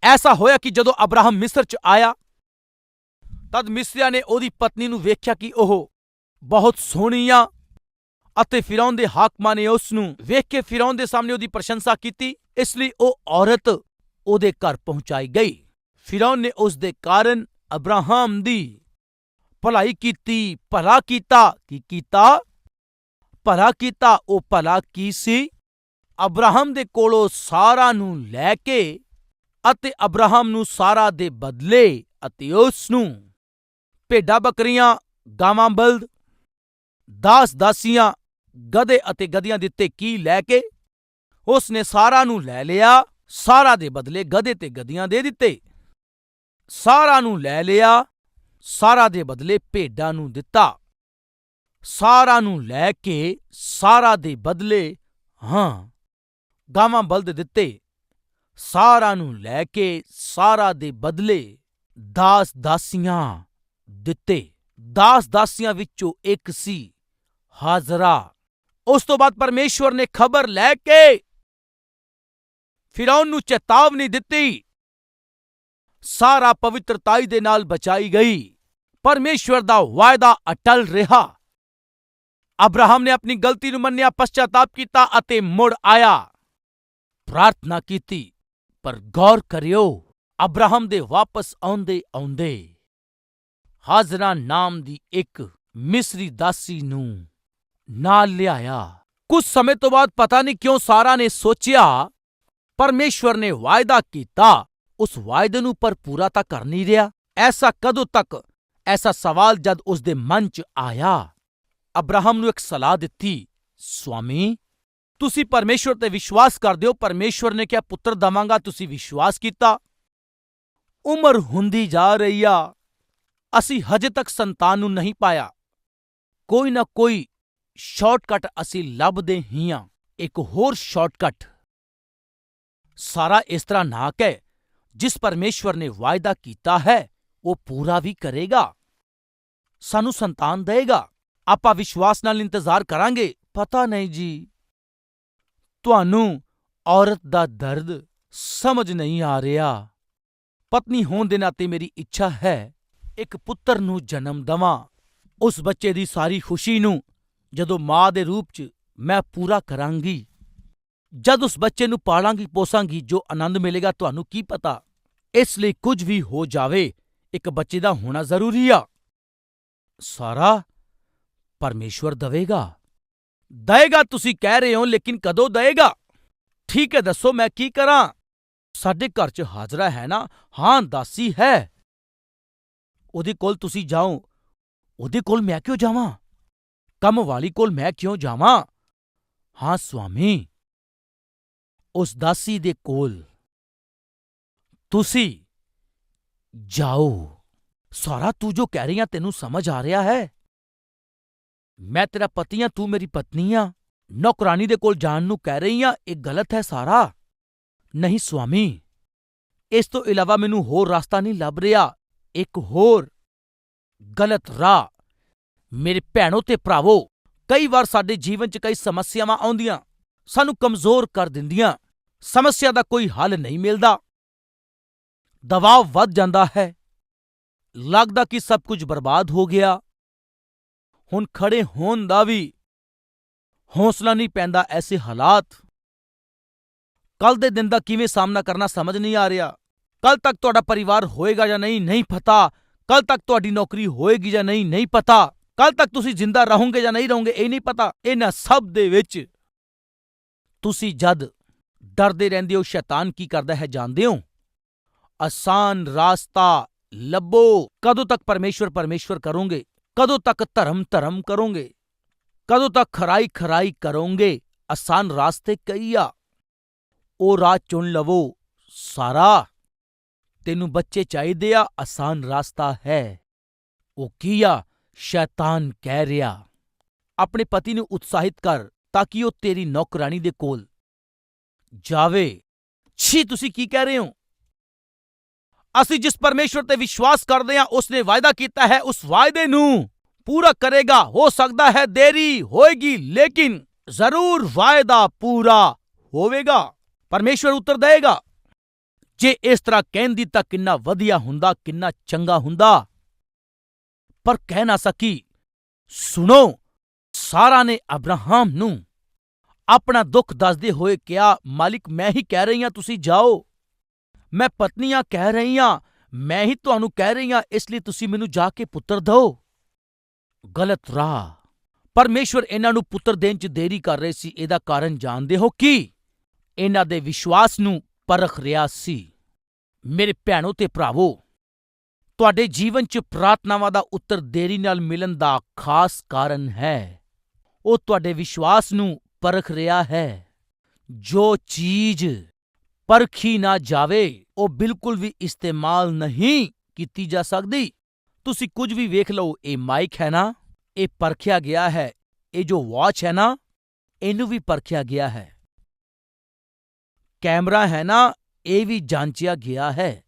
ਐਸਾ ਹੋਇਆ ਕਿ ਜਦੋਂ ਅਬਰਾਹਮ ਮਿਸਰ ਚ ਆਇਆ, ਤਦ ਮਿਸਰੀਆ ਨੇ ਉਹਦੀ ਪਤਨੀ ਨੂੰ ਵੇਖਿਆ ਕਿ ਉਹ ਬਹੁਤ ਸੋਹਣੀ ਆ ਅਤੇ ਫਿਰੌਨ ਦੇ ਹਾਕਮਾਂ ਨੇ ਉਸ ਨੂੰ ਵੇਖ ਕੇ ਫਿਰੌਨ ਦੇ ਸਾਹਮਣੇ ਉਹਦੀ ਪ੍ਰਸ਼ੰਸਾ ਕੀਤੀ, ਇਸ ਲਈ ਉਹ ਔਰਤ ਉਹਦੇ ਘਰ ਪਹੁੰਚਾਈ ਗਈ। ਫਿਰੌਨ ਨੇ ਉਸ ਦੇ ਕਾਰਨ ਅਬਰਾਹਮ ਦੀ ਭਲਾਈ ਕੀਤੀ, ਭਲਾ ਕੀਤਾ, ਕੀ ਕੀਤਾ? ਭਲਾ ਕੀਤਾ, ਉਹ ਭਲਾ ਕੀ ਸੀ? ਅਬਰਾਹਮ ਦੇ ਕੋਲੋਂ ਸਾਰਾ ਨੂੰ ਲੈ ਕੇ ਅਤੇ ਅਬਰਾਹਮ ਨੂੰ ਸਾਰਾ ਦੇ ਬਦਲੇ ਅਤੇ ਉਸ ਨੂੰ ਭੇਡਾਂ ਬੱਕਰੀਆਂ, ਗਾਵਾਂ ਬਲਦ, ਦਾਸ ਦਾਸੀਆਂ, ਗਧੇ ਅਤੇ ਗਧੀਆਂ ਦਿੱਤੇ ਕੀ ਲੈ ਕੇ ਉਸ ਨੇ ਸਾਰਾ ਨੂੰ ਲੈ ਲਿਆ? ਸਾਰਾ ਦੇ ਬਦਲੇ ਗਧੇ ਤੇ ਗਧੀਆਂ ਦੇ ਦਿੱਤੇ। ਸਾਰਾ ਨੂੰ ਲੈ ਲਿਆ ਸਾਰਾ ਦੇ ਬਦਲੇ ਭੇਡਾਂ ਨੂੰ ਦਿੱਤਾ। ਸਾਰਾ ਨੂੰ ਲੈ ਕੇ ਸਾਰਾ ਦੇ ਬਦਲੇ, ਹਾਂ, ਗਾਵਾਂ ਬਲਦ ਦਿੱਤੇ। ਸਾਰਾ ਨੂੰ ਲੈ ਕੇ ਸਾਰਾ ਦੇ ਬਦਲੇ ਦਾਸ ਦਾਸੀਆਂ ਦਿੱਤੇ। ਦਾਸ ਦਾਸੀਆਂ ਵਿੱਚੋਂ ਇੱਕ ਸੀ ਹਾਜ਼ਰਾ। ਉਸ ਤੋਂ ਬਾਅਦ ਪਰਮੇਸ਼ਵਰ ਨੇ ਖਬਰ ਲੈ ਕੇ ਫਿਰੌਨ ਨੂੰ ਚੇਤਾਵਨੀ ਦਿੱਤੀ। ਸਾਰਾ ਪਵਿੱਤਰਤਾਈ ਦੇ ਨਾਲ ਬਚਾਈ ਗਈ। ਪਰਮੇਸ਼ਵਰ ਦਾ ਵਾਅਦਾ ਅਟਲ ਰਿਹਾ। ਅਬਰਾਹਮ ਨੇ ਆਪਣੀ ਗਲਤੀ ਨੂੰ ਮੰਨਿਆ ਪਛਤਾਤਾਪ ਕੀਤਾ ਅਤੇ ਮੁੜ ਆਇਆ। ਪ੍ਰਾਰਥਨਾ ਕੀਤੀ, ਪਰ ਗੌਰ ਕਰਿਓ, ਅਬਰਾਹਮ ਦੇ ਵਾਪਸ ਆਉਂਦੇ ਆਉਂਦੇ ਹਾਜ਼ਰਾ ਨਾਮ ਦੀ ਇੱਕ ਮਿਸਰੀ ਦਾਸੀ ਨੂੰ ਨਾਲ ਲਿਆਇਆ। ਕੁਝ ਸਮੇਂ ਤੋਂ ਬਾਅਦ ਪਤਾ ਨਹੀਂ ਕਿਉਂ ਸਾਰਾ ਨੇ ਸੋਚਿਆ, ਪਰਮੇਸ਼ਵਰ ਨੇ ਵਾਅਦਾ ਕੀਤਾ ਉਸ ਵਾਅਦੇ ਨੂੰ ਪਰ ਪੂਰਾ ਤਾਂ ਕਰ ਨਹੀਂ ਰਿਹਾ। ਐਸਾ ਕਦੋਂ ਤੱਕ? ਐਸਾ ਸਵਾਲ ਜਦ ਉਸ ਦੇ ਮਨ 'ਚ ਆਇਆ। ਅਬਰਾਹਮ ਨੂੰ ਇੱਕ ਸਲਾਹ ਦਿੱਤੀ ਸਵਾਮੀ ਤੁਸੀਂ ਪਰਮੇਸ਼ਵਰ ਤੇ ਵਿਸ਼ਵਾਸ ਕਰਦੇ ਹੋ। ਪਰਮੇਸ਼ਵਰ ਨੇ ਕਿਹਾ, ਪੁੱਤਰ ਦਵਾਂਗਾ, ਤੁਸੀਂ ਵਿਸ਼ਵਾਸ ਕੀਤਾ। ਉਮਰ ਹੁੰਦੀ ਜਾ ਰਹੀ ਆ। ਅਸੀਂ ਹਜੇ ਤੱਕ ਸੰਤਾਨ ਨੂੰ ਨਹੀਂ ਪਾਇਆ। ਕੋਈ ਨਾ ਕੋਈ ਸ਼ਾਰਟਕਟ ਅਸੀਂ ਲੱਭਦੇ ਹੀ ਆ। ਇੱਕ ਹੋਰ ਸ਼ਾਰਟਕਟ। ਸਾਰਾ ਇਸ ਤਰ੍ਹਾਂ ਨਾ ਕਹਿ। ਜਿਸ ਪਰਮੇਸ਼ਵਰ ਨੇ ਵਾਅਦਾ ਕੀਤਾ ਹੈ, ਉਹ ਪੂਰਾ ਵੀ ਕਰੇਗਾ। ਸਾਨੂੰ ਸੰਤਾਨ ਦੇਗਾ ਆਪਾਂ ਵਿਸ਼ਵਾਸ ਨਾਲ ਇੰਤਜ਼ਾਰ ਕਰਾਂਗੇ। ਪਤਾ ਨਹੀਂ ਜੀ। ਤੁਹਾਨੂੰ ਔਰਤ ਦਾ ਦਰਦ ਸਮਝ ਨਹੀਂ ਆ ਰਿਹਾ। ਪਤਨੀ ਹੋਣ ਦੇ ਨਾਤੇ ਮੇਰੀ ਇੱਛਾ ਹੈ, ਇੱਕ ਪੁੱਤਰ ਨੂੰ ਜਨਮ ਦਵਾਂ। ਉਸ ਬੱਚੇ ਦੀ ਸਾਰੀ ਖੁਸ਼ੀ ਨੂੰ ਜਦੋਂ ਮਾਂ ਦੇ ਰੂਪ 'ਚ ਮੈਂ ਪੂਰਾ ਕਰਾਂਗੀ। ਜਦ ਉਸ ਬੱਚੇ ਨੂੰ ਪਾਲਾਂਗੀ ਪੋਸਾਂਗੀ ਜੋ ਆਨੰਦ ਮਿਲੇਗਾ ਤੁਹਾਨੂੰ ਕੀ ਪਤਾ? ਇਸ ਲਈ ਕੁਝ ਵੀ ਹੋ ਜਾਵੇ, ਇੱਕ ਬੱਚੇ ਦਾ ਹੋਣਾ ਜ਼ਰੂਰੀ ਆ। ਸਾਰਾ ਪਰਮੇਸ਼ਵਰ ਦਵੇਗਾ। ਦਏਗਾ ਤੁਸੀਂ ਕਹਿ ਰਹੇ ਹੋ, ਲੇਕਿਨ ਕਦੋਂ ਦਏਗਾ? ਠੀਕ ਹੈ, ਦੱਸੋ ਮੈਂ ਕੀ ਕਰਾਂ? ਸਾਡੇ ਘਰ 'ਚ ਹਾਜ਼ਰਾ ਹੈ ਨਾ? ਹਾਂ, ਦਾਸੀ ਹੈ। ਉਹਦੇ ਕੋਲ ਤੁਸੀਂ ਜਾਓ। ਉਹਦੇ ਕੋਲ ਮੈਂ ਕਿਉਂ ਜਾਵਾਂ? ਕੰਮ ਵਾਲੀ ਕੋਲ ਮੈਂ ਕਿਉਂ ਜਾਵਾਂ? ਹਾਂ, ਸੁਆਮੀ। ਉਸ ਦਾਸੀ ਦੇ ਕੋਲ। ਤੁਸੀਂ ਜਾਓ। ਸਾਰਾ ਤੂੰ ਜੋ ਕਹਿ ਰਹੀ ਆ ਤੈਨੂੰ ਸਮਝ ਆ ਰਿਹਾ ਹੈ। ਮੈਂ ਤੇਰਾ ਪਤੀ ਆ ਤੂੰ ਮੇਰੀ ਪਤਨੀ ਆ ਨੌਕਰਾਨੀ ਦੇ ਕੋਲ ਜਾਣ ਨੂੰ ਕਹਿ ਰਹੀ ਆ ਇਹ ਗਲਤ ਹੈ ਸਾਰਾ। ਨਹੀਂ ਸੁਆਮੀ, ਇਸ ਤੋਂ ਇਲਾਵਾ ਮੈਨੂੰ ਹੋਰ ਰਸਤਾ ਨਹੀਂ ਲੱਭ ਰਿਹਾ। ਇੱਕ ਹੋਰ ਗਲਤ ਰਾਹ ਮੇਰੇ ਭੈਣੋ ਤੇ ਭਰਾਵੋ, ਕਈ ਵਾਰ ਸਾਡੇ ਜੀਵਨ 'ਚ ਕਈ ਸਮੱਸਿਆਵਾਂ ਆਉਂਦੀਆਂ। ਸਾਨੂੰ ਕਮਜ਼ੋਰ ਕਰ ਦਿੰਦੀਆਂ। ਸਮੱਸਿਆ ਦਾ ਕੋਈ ਹੱਲ ਨਹੀਂ ਮਿਲਦਾ। ਦਬਾਅ ਵੱਧ ਜਾਂਦਾ ਹੈ। ਲੱਗਦਾ ਕਿ ਸਭ ਕੁਝ ਬਰਬਾਦ ਹੋ ਗਿਆ। ਹੁਣ ਖੜੇ ਹੋਣ ਦਾ ਵੀ ਹੌਸਲਾ ਨਹੀਂ ਪੈਂਦਾ ਐਸੇ ਹਾਲਾਤ। ਕੱਲ ਦੇ ਦਿਨ ਦਾ ਕਿਵੇਂ ਸਾਹਮਣਾ ਕਰਨਾ ਸਮਝ ਨਹੀਂ ਆ ਰਿਹਾ। ਕੱਲ ਤੱਕ ਤੁਹਾਡਾ ਪਰਿਵਾਰ ਹੋਏਗਾ ਜਾਂ ਨਹੀਂ ਨਹੀਂ ਪਤਾ। ਕੱਲ ਤੱਕ ਤੁਹਾਡੀ ਨੌਕਰੀ ਹੋਏਗੀ ਜਾਂ ਨਹੀਂ ਨਹੀਂ ਪਤਾ। ਕੱਲ ਤੱਕ ਤੁਸੀਂ ਜ਼ਿੰਦਾ ਰਹੋਗੇ ਜਾਂ ਨਹੀਂ ਰਹੋਗੇ, ਇਹ ਨਹੀਂ ਪਤਾ। ਇਹਨਾਂ ਸਭ ਦੇ ਵਿੱਚ ਤੁਸੀਂ ਜਦ ਡਰਦੇ ਰਹਿੰਦੇ ਹੋ, ਸ਼ੈਤਾਨ ਕੀ ਕਰਦਾ ਹੈ ਜਾਣਦੇ ਹੋ? ਆਸਾਨ ਰਾਸਤਾ ਲੱਭੋ। ਕਦੋਂ ਤੱਕ ਪਰਮੇਸ਼ਵਰ ਪਰਮੇਸ਼ਵਰ ਕਰੋਗੇ? ਕਦੋਂ ਤੱਕ ਧਰਮ ਧਰਮ ਕਰੋਗੇ? ਕਦੋਂ ਤੱਕ ਖਰਾਈ ਖਰਾਈ ਕਰੋਗੇ? ਆਸਾਨ ਰਾਸਤੇ ਕਈ ਆ ਉਹ ਰਾਹ ਚੁਣ ਲਵੋ ਸਾਰਾ। ਤੈਨੂੰ ਬੱਚੇ ਚਾਹੀਦੇ ਆ, ਆਸਾਨ ਰਾਸਤਾ ਹੈ। ਉਹ ਕੀ ਆ ਸ਼ੈਤਾਨ ਕਹਿ ਰਿਹਾ। ਆਪਣੇ ਪਤੀ ਨੂੰ ਉਤਸ਼ਾਹਿਤ ਕਰ। ਤਾਂ ਕਿ ਉਹ ਤੇਰੀ ਨੌਕਰਾਨੀ ਦੇ ਕੋਲ ਜਾਵੇ। ਛੀ, ਤੁਸੀਂ ਕੀ ਕਹਿ ਰਹੇ ਹੋ? ਅਸੀਂ ਜਿਸ ਪਰਮੇਸ਼ਵਰ ਤੇ ਵਿਸ਼ਵਾਸ ਕਰਦੇ ਹਾਂ, ਉਸਨੇ ਵਾਅਦਾ ਕੀਤਾ ਹੈ, ਉਸ ਵਾਅਦੇ ਨੂੰ ਪੂਰਾ ਕਰੇਗਾ। ਹੋ ਸਕਦਾ ਹੈ, ਦੇਰੀ ਹੋਏਗੀ, ਲੇਕਿਨ ਜ਼ਰੂਰ ਵਾਅਦਾ ਪੂਰਾ ਹੋਵੇਗਾ। ਪਰਮੇਸ਼ਵਰ ਉੱਤਰ ਦੇਗਾ ਜੇ ਇਸ ਤਰ੍ਹਾਂ ਕਹਿੰਦੀ ਤਾਂ ਕਿੰਨਾ ਵਧੀਆ ਹੁੰਦਾ, ਕਿੰਨਾ ਚੰਗਾ ਹੁੰਦਾ। ਪਰ ਕਹਿ ਨਾ ਸਕੀ, ਸੁਣੋ ਸਾਰਾ ਨੇ ਅਬਰਾਹਮ ਨੂੰ ਆਪਣਾ ਦੁੱਖ ਦੱਸਦੇ ਹੋਏ ਕਿਹਾ, ਮਾਲਿਕ, ਮੈਂ ਹੀ ਕਹਿ ਰਹੀ ਹਾਂ, ਤੁਸੀਂ ਜਾਓ। ਮੈਂ ਪਤਨੀਆਂ ਕਹਿ ਰਹੀ ਹਾਂ, ਮੈਂ ਹੀ ਤੁਹਾਨੂੰ ਕਹਿ ਰਹੀ ਹਾਂ, ਇਸ ਲਈ ਤੁਸੀਂ ਮੈਨੂੰ ਜਾ ਕੇ ਪੁੱਤਰ ਦਿਓ। ਗਲਤ ਰਾਹ। ਪਰਮੇਸ਼ਵਰ ਇਹਨਾਂ ਨੂੰ ਪੁੱਤਰ ਦੇਣ 'ਚ ਦੇਰੀ ਕਰ ਰਹੇ ਸੀ, ਇਹਦਾ ਕਾਰਨ ਜਾਣਦੇ ਹੋ ਕੀ? ਇਹਨਾਂ ਦੇ ਵਿਸ਼ਵਾਸ ਨੂੰ ਪਰਖ ਰਿਹਾ ਸੀ। ਮੇਰੇ ਭੈਣੋ ਤੇ ਭਰਾਵੋ, ਤੁਹਾਡੇ ਜੀਵਨ 'ਚ ਪ੍ਰਾਰਥਨਾਵਾਂ ਦਾ ਉੱਤਰ ਦੇਰੀ ਨਾਲ ਮਿਲਣ ਦਾ ਖਾਸ ਕਾਰਨ ਹੈ। ਉਹ ਤੁਹਾਡੇ ਵਿਸ਼ਵਾਸ ਨੂੰ ਪਰਖ ਰਿਹਾ ਹੈ। ਜੋ ਚੀਜ਼ ਪਰਖੀ ਨਾ ਜਾਵੇ, ਉਹ ਬਿਲਕੁਲ ਵੀ ਇਸਤੇਮਾਲ ਨਹੀਂ ਕੀਤੀ ਜਾ ਸਕਦੀ। ਤੁਸੀਂ ਕੁਝ ਵੀ ਵੇਖ ਲਓ, ਇਹ ਮਾਈਕ ਹੈ ਨਾ, ਇਹ ਪਰਖਿਆ ਗਿਆ ਹੈ। ਇਹ ਜੋ ਵਾਚ ਹੈ ਨਾ, ਇਹਨੂੰ ਵੀ ਪਰਖਿਆ ਗਿਆ ਹੈ। ਕੈਮਰਾ ਹੈ ਨਾ, ਇਹ ਵੀ ਜਾਂਚਿਆ ਗਿਆ ਹੈ।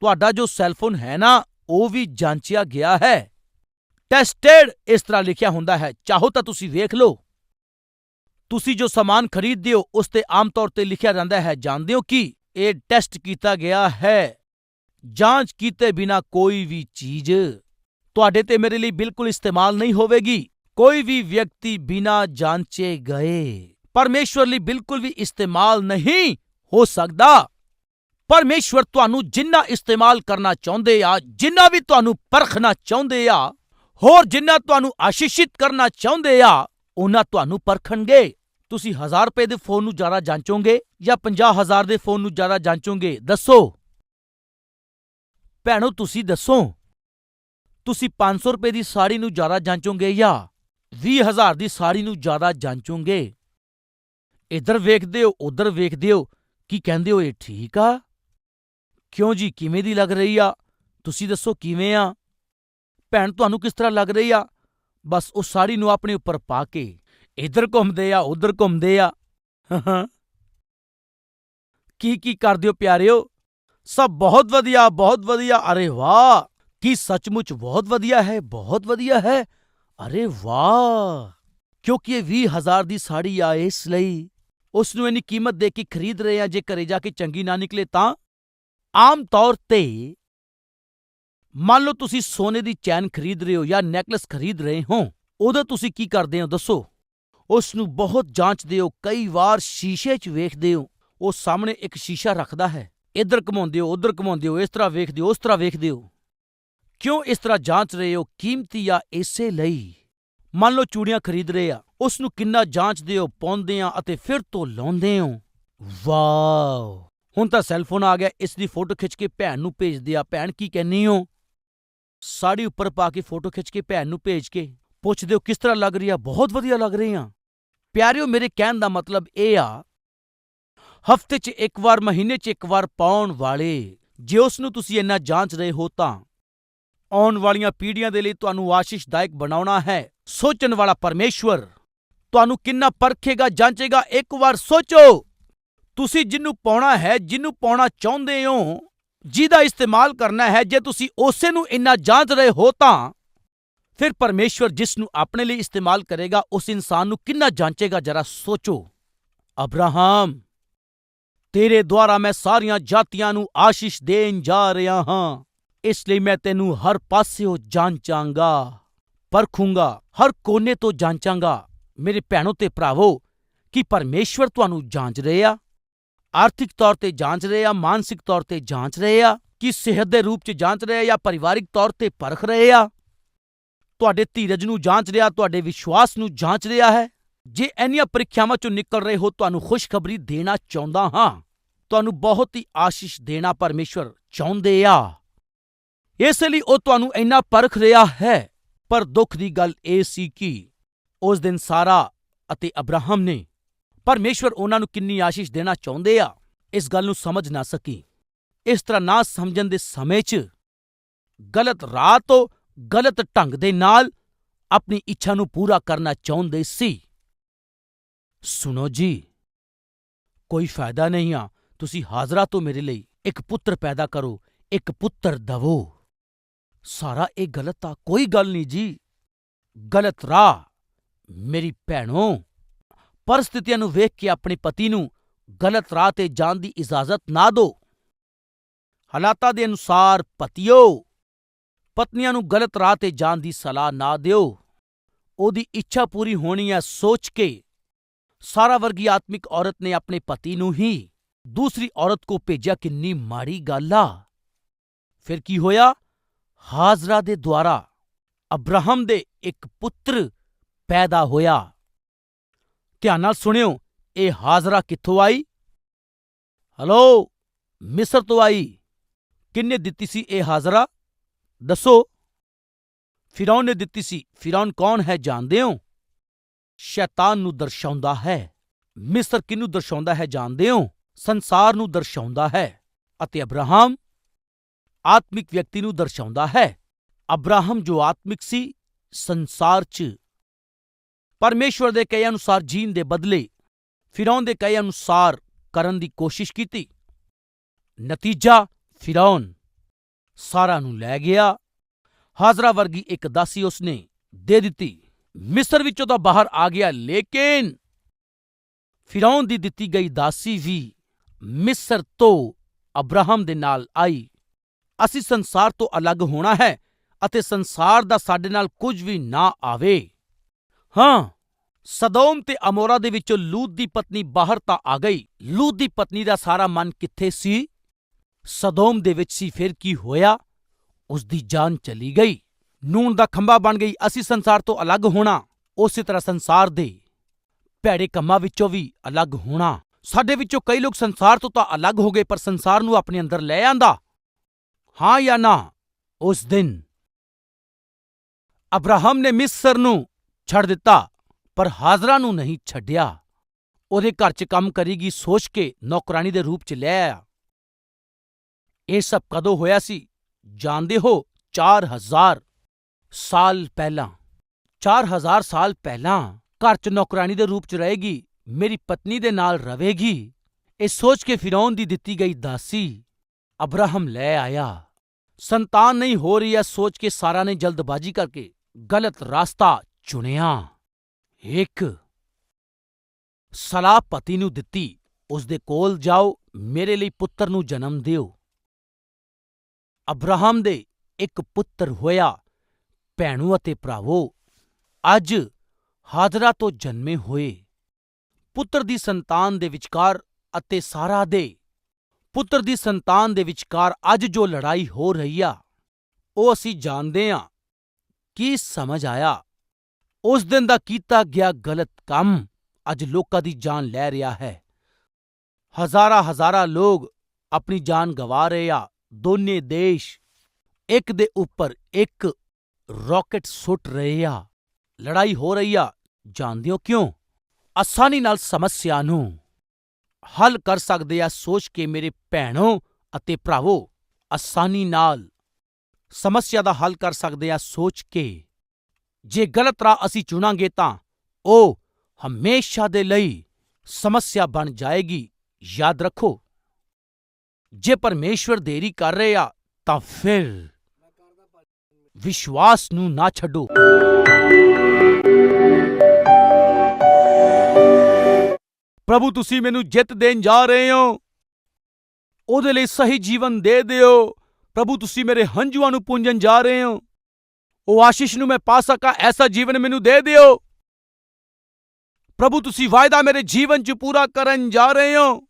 ਤੁਹਾਡਾ ਜੋ ਸੈੱਲਫੋਨ ਹੈ ਨਾ, ਉਹ ਵੀ ਜਾਂਚਿਆ ਗਿਆ ਹੈ। ਟੈਸਟਡ ਇਸ ਤਰ੍ਹਾਂ ਲਿਖਿਆ ਹੁੰਦਾ ਹੈ। ਚਾਹੋ ਤਾਂ ਤੁਸੀਂ ਵੇਖ ਲਓ। ਤੁਸੀਂ ਜੋ ਸਮਾਨ ਖਰੀਦਦੇ ਹੋ, ਉਸ ਤੇ ਆਮ ਤੌਰ ਤੇ ਲਿਖਿਆ ਜਾਂਦਾ ਹੈ, ਜਾਣਦੇ ਹੋ ਕਿ ਇਹ ਟੈਸਟ ਕੀਤਾ ਗਿਆ ਹੈ। ਜਾਂਚ ਕੀਤੇ ਬਿਨਾ ਕੋਈ ਵੀ ਚੀਜ਼ ਤੁਹਾਡੇ ਤੇ ਮੇਰੇ ਲਈ ਬਿਲਕੁਲ ਇਸਤੇਮਾਲ ਨਹੀਂ ਹੋਵੇਗੀ। ਕੋਈ ਵੀ ਵਿਅਕਤੀ ਬਿਨਾ ਜਾਂਚੇ ਗਏ, ਪਰਮੇਸ਼ਵਰ ਲਈ ਬਿਲਕੁਲ ਵੀ ਇਸਤੇਮਾਲ ਨਹੀਂ ਹੋ ਸਕਦਾ। ਪਰਮੇਸ਼ਵਰ ਤੁਹਾਨੂੰ ਜਿੰਨਾ ਇਸਤੇਮਾਲ ਕਰਨਾ ਚਾਹੁੰਦੇ ਆ, ਜਿੰਨਾ ਵੀ ਤੁਹਾਨੂੰ ਪਰਖਣਾ ਚਾਹੁੰਦੇ ਆ ਹੋਰ ਜਿੰਨਾ ਤੁਹਾਨੂੰ ਆਸ਼ੀਸ਼ਿਤ ਕਰਨਾ ਚਾਹੁੰਦੇ ਆ ਉਹਨਾਂ ਤੁਹਾਨੂੰ ਪਰਖਣਗੇ। ਤੁਸੀਂ 1000 ਰੁਪਏ ਦੇ ਫੋਨ ਨੂੰ ਜ਼ਿਆਦਾ ਜਾਂਚੋਗੇ ਜਾਂ 50000 ਦੇ ਫੋਨ ਨੂੰ ਜ਼ਿਆਦਾ ਜਾਂਚੋਗੇ, ਦੱਸੋ। ਭੈਣੋ, ਤੁਸੀਂ ਦੱਸੋ। ਤੁਸੀਂ 500 ਰੁਪਏ ਦੀ ਸਾੜੀ ਨੂੰ ਜ਼ਿਆਦਾ ਜਾਂਚੋਗੇ ਜਾਂ 20000 ਦੀ ਸਾੜੀ ਨੂੰ ਜ਼ਿਆਦਾ ਜਾਂਚੋਗੇ? ਇੱਧਰ ਵੇਖਦੇ ਹੋ, ਉੱਧਰ ਵੇਖਦੇ ਹੋ, ਕੀ ਕਹਿੰਦੇ ਹੋ, ਇਹ ਠੀਕ ਆ? ਕਿਉਂ ਜੀ, ਕਿਵੇਂ ਦੀ ਲੱਗ ਰਹੀ ਆ? ਤੁਸੀਂ ਦੱਸੋ, ਕਿਵੇਂ ਆ? ਭੈਣ ਤੁਹਾਨੂੰ ਕਿਸ ਤਰ੍ਹਾਂ ਲੱਗ ਰਹੀ ਆ? ਬਸ ਉਹ ਸਾੜੀ ਨੂੰ ਆਪਣੇ ਉੱਪਰ ਪਾ ਕੇ, ਇੱਧਰ ਘੁੰਮਦੇ ਆ, ਉੱਧਰ ਘੁੰਮਦੇ ਆ। [laughs] ਕੀ ਕੀ ਕਰਦੇ ਹੋ ਪਿਆਰਿਓ? ਸਭ ਬਹੁਤ ਵਧੀਆ ਬਹੁਤ ਵਧੀਆ। ਅਰੇ ਵਾਹ! ਕੀ ਸੱਚਮੁੱਚ ਬਹੁਤ ਵਧੀਆ ਹੈ, ਬਹੁਤ ਵਧੀਆ ਹੈ। ਅਰੇ ਵਾਹ! ਕਿਉਂਕਿ ਇਹ 20000 ਦੀ ਸਾੜੀ ਆ ਇਸ ਲਈ। ਉਸ ਨੂੰ ਇੰਨੀ ਕੀਮਤ ਦੇ ਕੇ ਖਰੀਦ ਰਹੇ ਆ, ਜੇ ਘਰੇ ਜਾ ਕੇ ਚੰਗੀ ਨਾ ਨਿਕਲੇ ਤਾਂ। ਆਮ ਤੌਰ ਤੇ ਮੰਨ ਲਓ ਤੁਸੀਂ ਸੋਨੇ ਦੀ ਚੈਨ ਖਰੀਦ ਰਹੇ ਹੋ ਜਾਂ ਨੈਕਲਸ ਖਰੀਦ ਰਹੇ ਹੋ ਉਦੋਂ ਤੁਸੀਂ ਕੀ ਕਰਦੇ ਹੋ ਦੱਸੋ? ਉਸ ਨੂੰ ਬਹੁਤ ਜਾਂਚਦੇ ਹੋ, ਕਈ ਵਾਰ ਸ਼ੀਸ਼ੇ 'ਚ ਵੇਖਦੇ ਹੋ, ਉਹ ਸਾਹਮਣੇ ਇੱਕ ਸ਼ੀਸ਼ਾ ਰੱਖਦਾ ਹੈ, ਇੱਧਰ ਘਮਾਉਂਦੇ ਹੋ, ਉੱਧਰ ਘਮਾਉਂਦੇ ਹੋ, ਇਸ ਤਰ੍ਹਾਂ ਵੇਖਦੇ ਹੋ, ਉਸ ਤਰ੍ਹਾਂ ਵੇਖਦੇ ਹੋ। ਕਿਉਂ ਇਸ ਤਰ੍ਹਾਂ ਜਾਂਚ ਰਹੇ ਹੋ, ਕੀਮਤੀ ਆ ਇਸੇ ਲਈ? ਮੰਨ ਲਓ ਚੂੜੀਆਂ ਖਰੀਦ ਰਹੇ ਆ ਉਸ ਨੂੰ ਕਿੰਨਾ ਜਾਂਚਦੇ ਹੋ, ਪਾਉਂਦੇ ਆ ਅਤੇ ਫਿਰ ਤੋਂ ਲਾਉਂਦੇ ਹੋ। ਵਾਓ! ਹੁਣ ਤਾਂ ਸੈੱਲਫੋਨ ਆ ਗਿਆ, ਇਸ ਦੀ ਫੋਟੋ ਖਿੱਚ ਕੇ ਭੈਣ ਨੂੰ ਭੇਜਦੇ ਆ ਭੈਣ, ਕੀ ਕਹਿੰਨੀ ਹੋ? ਸਾੜੀ ਉੱਪਰ ਪਾ ਕੇ ਫੋਟੋ ਖਿੱਚ ਕੇ ਭੈਣ ਨੂੰ ਭੇਜ ਕੇ, ਪੁੱਛਦੇ ਹੋ ਕਿਸ ਤਰ੍ਹਾਂ ਲੱਗ ਰਹੀ ਆ? ਬਹੁਤ ਵਧੀਆ ਲੱਗ ਰਹੀ ਆ। ਪਿਆਰਿਓ, ਮੇਰੇ ਕਹਿਣ ਦਾ ਮਤਲਬ ਇਹ ਆ, ਹਫ਼ਤੇ 'ਚ ਇੱਕ ਵਾਰ, ਮਹੀਨੇ 'ਚ ਇੱਕ ਵਾਰ ਪਾਉਣ ਵਾਲੇ, ਜੇ ਉਸ ਨੂੰ ਤੁਸੀਂ ਇੰਨਾ ਜਾਂਚ ਰਹੇ ਹੋ ਤਾਂ, ਆਉਣ ਵਾਲੀਆਂ ਪੀੜ੍ਹੀਆਂ ਦੇ ਲਈ ਤੁਹਾਨੂੰ ਆਸ਼ੀਸ਼ਦਾਇਕ ਬਣਾਉਣਾ ਹੈ। ਸੋਚਣ ਵਾਲਾ ਪਰਮੇਸ਼ਵਰ, ਤੁਹਾਨੂੰ ਕਿੰਨਾ ਪਰਖੇਗਾ, ਜਾਂਚੇਗਾ, ਇੱਕ ਵਾਰ ਸੋਚੋ! ਤੁਸੀਂ ਜਿਹਨੂੰ ਪਾਉਣਾ ਹੈ ਜਿਹਨੂੰ ਪਾਉਣਾ ਚਾਹੁੰਦੇ ਹੋ ਜਿਹਦਾ ਇਸਤੇਮਾਲ ਕਰਨਾ ਹੈ, ਜੇ ਤੁਸੀਂ ਉਸੇ ਨੂੰ ਇੰਨਾ ਜਾਂਚ ਰਹੇ ਹੋ ਤਾਂ, ਫਿਰ ਪਰਮੇਸ਼ਵਰ ਜਿਸ ਨੂੰ ਆਪਣੇ ਲਈ ਇਸਤੇਮਾਲ ਕਰੇਗਾ, ਉਸ ਇਨਸਾਨ ਨੂੰ ਕਿੰਨਾ ਜਾਂਚੇਗਾ, ਜਰਾ ਸੋਚੋ। ਅਬਰਾਹਮ, ਤੇਰੇ ਦੁਆਰਾ ਮੈਂ ਸਾਰੀਆਂ ਜਾਤੀਆਂ ਨੂੰ ਆਸ਼ੀਸ਼ ਦੇਣ ਜਾ ਰਿਹਾ ਹਾਂ। ਇਸ ਲਈ ਮੈਂ ਤੈਨੂੰ ਹਰ ਪਾਸਿਓਂ ਜਾਂਚਾਂਗਾ, ਪਰਖੂੰਗਾ, ਹਰ ਕੋਨੇ ਤੋਂ ਜਾਂਚਾਂਗਾ। ਮੇਰੇ ਭੈਣੋ ਤੇ ਭਰਾਵੋ, ਕੀ ਪਰਮੇਸ਼ਵਰ ਤੁਹਾਨੂੰ ਜਾਂਚ ਰਹੇ? ਆ ਆਰਥਿਕ ਤੌਰ ਤੇ ਜਾਂਚ ਰਹੇ ਆ, ਮਾਨਸਿਕ ਤੌਰ ਤੇ ਜਾਂਚ ਰਹੇ ਆ, ਕਿ ਸਿਹਤ ਦੇ ਰੂਪ 'ਚ ਜਾਂਚ ਰਹੇ ਆ ਜਾਂ ਪਰਿਵਾਰਿਕ ਤੌਰ ਤੇ ਪਰਖ ਰਹੇ ਆ? ਤੁਹਾਡੇ ਧੀਰਜ ਨੂੰ ਜਾਂਚ ਰਿਹਾ, ਤੁਹਾਡੇ ਵਿਸ਼ਵਾਸ ਨੂੰ ਜਾਂਚ ਰਿਹਾ ਹੈ। ਜੇ ਇੰਨੀਆਂ ਪ੍ਰੀਖਿਆਵਾਂ ਚੋਂ ਨਿਕਲ ਰਹੇ ਹੋ, ਤੁਹਾਨੂੰ ਖੁਸ਼ਖਬਰੀ ਦੇਣਾ ਚਾਹੁੰਦਾ ਹਾਂ। ਤੁਹਾਨੂੰ ਬਹੁਤ ਹੀ ਆਸ਼ੀਸ਼ ਦੇਣਾ ਪਰਮੇਸ਼ਵਰ ਚਾਹੁੰਦੇ ਆ। ਇਸ ਲਈ ਉਹ ਤੁਹਾਨੂੰ ਇੰਨਾ ਪਰਖ ਰਿਹਾ ਹੈ। ਪਰ ਦੁੱਖ ਦੀ ਗੱਲ ਇਹ ਸੀ ਕਿ ਉਸ ਦਿਨ ਸਾਰਾ ਅਤੇ ਅਬਰਾਹਮ ਨੇ ਪਰਮੇਸ਼ਵਰ ਉਹਨਾਂ ਨੂੰ ਕਿੰਨੀ ਆਸ਼ੀਸ਼ ਦੇਣਾ ਚਾਹੁੰਦੇ ਆ? ਇਸ ਗੱਲ ਨੂੰ ਸਮਝ ਨਾ ਸਕੀ। ਇਸ ਤਰ੍ਹਾਂ ਨਾ ਸਮਝਣ ਦੇ ਸਮੇਂ 'ਚ ਗਲਤ ਰਾਹ ਤੋਂ ਗਲਤ ਢੰਗ ਦੇ ਨਾਲ ਆਪਣੀ ਇੱਛਾ ਨੂੰ ਪੂਰਾ ਕਰਨਾ ਚਾਹੁੰਦੇ ਸੀ। ਸੁਣੋ ਜੀ, ਕੋਈ ਫਾਇਦਾ ਨਹੀਂ ਆ। ਤੁਸੀਂ ਹਾਜ਼ਰਾ ਤੋਂ ਮੇਰੇ ਲਈ ਇੱਕ ਪੁੱਤਰ ਪੈਦਾ ਕਰੋ, ਇੱਕ ਪੁੱਤਰ ਦਵੋ। ਸਾਰਾ ਇਹ ਗਲਤ ਆ, ਕੋਈ ਗੱਲ ਨਹੀਂ ਜੀ। ਗਲਤ ਰਾਹ ਮੇਰੀ ਭੈਣੋ। ਪਰਿਸਥਿਤੀਆਂ ਨੂੰ ਵੇਖ ਕੇ ਆਪਣੇ ਪਤੀ ਨੂੰ ਗਲਤ ਰਾਹ ਤੇ ਜਾਣ ਦੀ ਇਜਾਜ਼ਤ ਨਾ ਦਿਓ। ਹਾਲਾਤਾਂ ਦੇ ਅਨੁਸਾਰ ਪਤੀਓ, ਪਤਨੀਆਂ ਨੂੰ ਗਲਤ ਰਾਹ ਤੇ ਜਾਣ ਦੀ ਸਲਾਹ ਨਾ ਦਿਓ। ਉਹਦੀ ਇੱਛਾ ਪੂਰੀ ਹੋਣੀ ਹੈ ਸੋਚ ਕੇ। ਸਾਰਾ ਵਰਗੀ ਆਤਮਿਕ ਔਰਤ ਨੇ ਆਪਣੇ ਪਤੀ ਨੂੰ ਹੀ ਦੂਸਰੀ ਔਰਤ ਕੋ ਭੇਜਿਆ ਕਿੰਨੀ ਮਾੜੀ ਗੱਲ ਆ। ਫਿਰ ਕੀ ਹੋਇਆ? ਹਾਜ਼ਰਾ ਦੇ ਦੁਆਰਾ ਅਬਰਾਹਮ ਦੇ ਇੱਕ ਪੁੱਤਰ ਪੈਦਾ ਹੋਇਆ। ਧਿਆਨ ਨਾਲ ਸੁਣਿਓ, ਇਹ ਹਾਜ਼ਰਾ ਕਿੱਥੋਂ ਆਈ? ਹਲੋ ਮਿਸਰ ਤੋਂ ਆਈ। ਕਿੰਨੇ ਦਿੱਤੀ ਸੀ ਇਹ ਹਾਜ਼ਰਾ? ਦੱਸੋ। ਫਿਰੌਨ ਨੇ ਦਿੱਤੀ ਸੀ, ਫਿਰੌਨ ਕੌਣ ਹੈ ਜਾਣਦੇ ਹੋ? ਸ਼ੈਤਾਨ ਨੂੰ ਦਰਸਾਉਂਦਾ ਹੈ। ਮਿਸਰ ਕਿਹਨੂੰ ਦਰਸਾਉਂਦਾ ਹੈ ਜਾਣਦੇ ਹੋ? ਸੰਸਾਰ ਨੂੰ ਦਰਸਾਉਂਦਾ ਹੈ ਅਤੇ ਅਬਰਾਹਮ ਆਤਮਿਕ ਵਿਅਕਤੀ ਨੂੰ ਦਰਸਾਉਂਦਾ ਹੈ। ਅਬਰਾਹਮ ਜੋ ਆਤਮਿਕ ਸੀ, ਸੰਸਾਰ 'ਚ ਪਰਮੇਸ਼ਵਰ ਦੇ ਕਹੇ ਅਨੁਸਾਰ ਜੀਣ ਦੇ ਬਦਲੇ ਫਿਰੌਨ ਦੇ ਕਹੇ ਅਨੁਸਾਰ ਕਰਨ ਦੀ ਕੋਸ਼ਿਸ਼ ਕੀਤੀ। ਨਤੀਜਾ ਫਿਰੌਨ ਸਾਰਾ ਨੂੰ ਲੈ ਗਿਆ। ਹਾਜ਼ਰਾ ਵਰਗੀ ਇੱਕ ਦਾਸੀ ਉਸਨੇ ਦੇ ਦਿੱਤੀ। ਮਿਸਰ ਵਿੱਚੋਂ ਤਾਂ ਬਾਹਰ ਆ ਗਿਆ, ਲੇਕਿਨ ਫਿਰੌਨ ਦੀ ਦਿੱਤੀ ਗਈ ਦਾਸੀ ਵੀ ਮਿਸਰ ਤੋਂ ਅਬਰਾਹਮ ਦੇ ਨਾਲ ਆਈ। ਅਸੀਂ ਸੰਸਾਰ ਤੋਂ ਅਲੱਗ ਹੋਣਾ ਹੈ ਅਤੇ ਸੰਸਾਰ ਦਾ ਸਾਡੇ ਨਾਲ ਕੁਝ ਵੀ ਨਾ ਆਵੇ। ਹਾਂ, ਸਦੋਮ ਤੇ ਅਮੋਰਾ ਦੇ ਵਿੱਚੋਂ ਲੂਤ ਦੀ ਪਤਨੀ ਬਾਹਰ ਤਾਂ ਆ ਗਈ। ਲੂਤ ਦੀ ਪਤਨੀ ਦਾ ਸਾਰਾ ਮਨ ਕਿੱਥੇ ਸੀ? ਸਦੋਮ ਦੇ ਵਿੱਚ ਸੀ, ਫਿਰ ਕੀ ਹੋਇਆ? ਉਸ ਦੀ ਜਾਨ ਚਲੀ ਗਈ। ਨੂਨ ਦਾ ਖੰਭਾ ਬਣ ਗਈ। ਅਸੀਂ ਸੰਸਾਰ ਤੋਂ ਅਲੱਗ ਹੋਣਾ, ਉਸੇ ਤਰ੍ਹਾਂ ਸੰਸਾਰ ਦੇ ਭੈੜੇ ਕੰਮਾਂ ਵਿੱਚੋਂ ਵੀ ਅਲੱਗ ਹੋਣਾ। ਸਾਡੇ ਵਿੱਚੋਂ ਕਈ ਲੋਕ ਸੰਸਾਰ ਤੋਂ ਤਾਂ ਅਲੱਗ ਹੋ ਗਏ, ਪਰ ਸੰਸਾਰ ਨੂੰ ਆਪਣੇ ਅੰਦਰ ਲੈ ਆਂਦਾ। ਹਾਂ ਜਾਂ ਨਾ? ਉਸ ਦਿਨ ਅਬਰਾਹਮ ਨੇ ਮਿਸਰ ਨੂੰ ਛੱਡ ਦਿੱਤਾ, ਪਰ ਹਾਜ਼ਰਾ ਨੂੰ ਨਹੀਂ ਛੱਡਿਆ। ਉਹਦੇ ਘਰ 'ਚ ਕੰਮ ਕਰੇਗੀ ਸੋਚ ਕੇ ਨੌਕਰਾਨੀ ਦੇ ਰੂਪ 'ਚ ਲੈ ਆਇਆ। ਇਹ ਸਭ ਕਦੋਂ ਹੋਇਆ ਸੀ? ਜਾਣਦੇ ਹੋ 4000 ਸਾਲ ਪਹਿਲਾਂ। 4000 ਸਾਲ ਪਹਿਲਾਂ ਘਰ 'ਚ ਨੌਕਰਾਨੀ ਦੇ ਰੂਪ 'ਚ ਰਹੇਗੀ, ਮੇਰੀ ਪਤਨੀ ਦੇ ਨਾਲ ਰਵੇਗੀ। ਇਹ ਸੋਚ ਕੇ ਫਿਰੌਨ ਦੀ ਦਿੱਤੀ ਗਈ ਦਾਸੀ ਅਬਰਾਹਮ ਲੈ ਆਇਆ। ਸੰਤਾਨ ਨਹੀਂ ਹੋ ਰਹੀ ਹੈ ਸੋਚ ਕੇ ਸਾਰਾ ਨੇ ਜਲਦਬਾਜ਼ੀ ਕਰਕੇ ਗਲਤ ਰਾਸਤਾ ਚੁਣਿਆ। ਇੱਕ। ਸਲਾਹ ਪਤੀ ਨੂੰ ਦਿੱਤੀ ਉਸ ਦੇ ਕੋਲ ਜਾਓ, ਮੇਰੇ ਲਈ ਪੁੱਤਰ ਨੂੰ ਜਨਮ ਦਿਓ। ਅਬਰਾਹਮ ਦੇ ਇੱਕ ਪੁੱਤਰ ਹੋਇਆ, ਭੈਣੂ ਅਤੇ ਭਰਾਵੋ, ਅੱਜ ਹਾਜ਼ਰਾ ਤੋਂ ਜਨਮੇ ਹੋਏ। ਪੁੱਤਰ ਦੀ ਸੰਤਾਨ ਦੇ ਵਿਚਕਾਰ ਅਤੇ ਸਾਰਾ ਦੇ। ਪੁੱਤਰ ਦੀ ਸੰਤਾਨ ਦੇ ਵਿਚਕਾਰ ਅੱਜ ਜੋ ਲੜਾਈ ਹੋ ਰਹੀ ਆ, ਉਹ ਅਸੀਂ ਜਾਣਦੇ ਆ। ਕੀ ਸਮਝ ਆਇਆ? ਉਸ ਦਿਨ ਦਾ ਕੀਤਾ ਗਿਆ ਗਲਤ ਕੰਮ ਅੱਜ ਲੋਕਾਂ ਦੀ ਜਾਨ ਲੈ ਰਿਹਾ ਹੈ। ਹਜ਼ਾਰਾਂ ਹਜ਼ਾਰਾਂ ਲੋਕ ਆਪਣੀ ਜਾਨ ਗਵਾ ਰਹੇ ਆ। ਦੋਨੇ ਦੇਸ਼ ਇੱਕ ਦੇ ਉੱਪਰ ਇੱਕ ਰਾਕਟ ਸੁੱਟ ਰਹੇ ਆ। ਲੜਾਈ ਹੋ ਰਹੀ ਆ। ਜਾਣਦੇ ਹੋ ਕਿਉਂ? ਆਸਾਨੀ ਨਾਲ ਸਮੱਸਿਆ ਨੂੰ ਹੱਲ ਕਰ ਸਕਦੇ ਆ। ਸੋਚ ਕੇ ਮੇਰੇ ਭੈਣੋ ਅਤੇ ਭਰਾਵੋ, ਆਸਾਨੀ ਨਾਲ ਸਮੱਸਿਆ ਦਾ ਹੱਲ ਕਰ ਸਕਦੇ ਆ। ਸੋਚ ਕੇ ਜੇ ਗਲਤ ਰਾਹ ਅਸੀਂ ਚੁਣਾਂਗੇ ਤਾਂ ਉਹ ਹਮੇਸ਼ਾ ਦੇ ਲਈ ਸਮੱਸਿਆ ਬਣ ਜਾਏਗੀ। ਯਾਦ ਰੱਖੋ, ਜੇ ਪਰਮੇਸ਼ਵਰ ਦੇਰੀ ਕਰ ਰਹੇ ਆ, ਤਾਂ ਫਿਰ ਵਿਸ਼ਵਾਸ ਨੂੰ ਨਾ ਛੱਡੋ। ਪ੍ਰਭੂ, ਤੁਸੀਂ ਮੈਨੂੰ ਜਿੱਤ ਦੇਣ ਜਾ ਰਹੇ ਹੋ। ਉਹਦੇ ਲਈ ਸਹੀ ਜੀਵਨ ਦੇ ਦਿਓ। ਪ੍ਰਭੂ, ਤੁਸੀਂ ਮੇਰੇ ਹੰਝੂਆਂ ਨੂੰ ਪੁੰਜਣ ਜਾ ਰਹੇ ਹੋ। ਉਹ ਆਸ਼ੀਸ਼ ਨੂੰ ਮੈਂ ਪਾ ਸਕਾਂ, ਐਸਾ ਜੀਵਨ ਮੈਨੂੰ ਦੇ ਦਿਓ। ਪ੍ਰਭੂ, ਤੁਸੀਂ ਵਾਅਦਾ ਮੇਰੇ ਜੀਵਨ 'ਚ ਪੂਰਾ ਕਰਨ ਜਾ ਰਹੇ ਹੋ।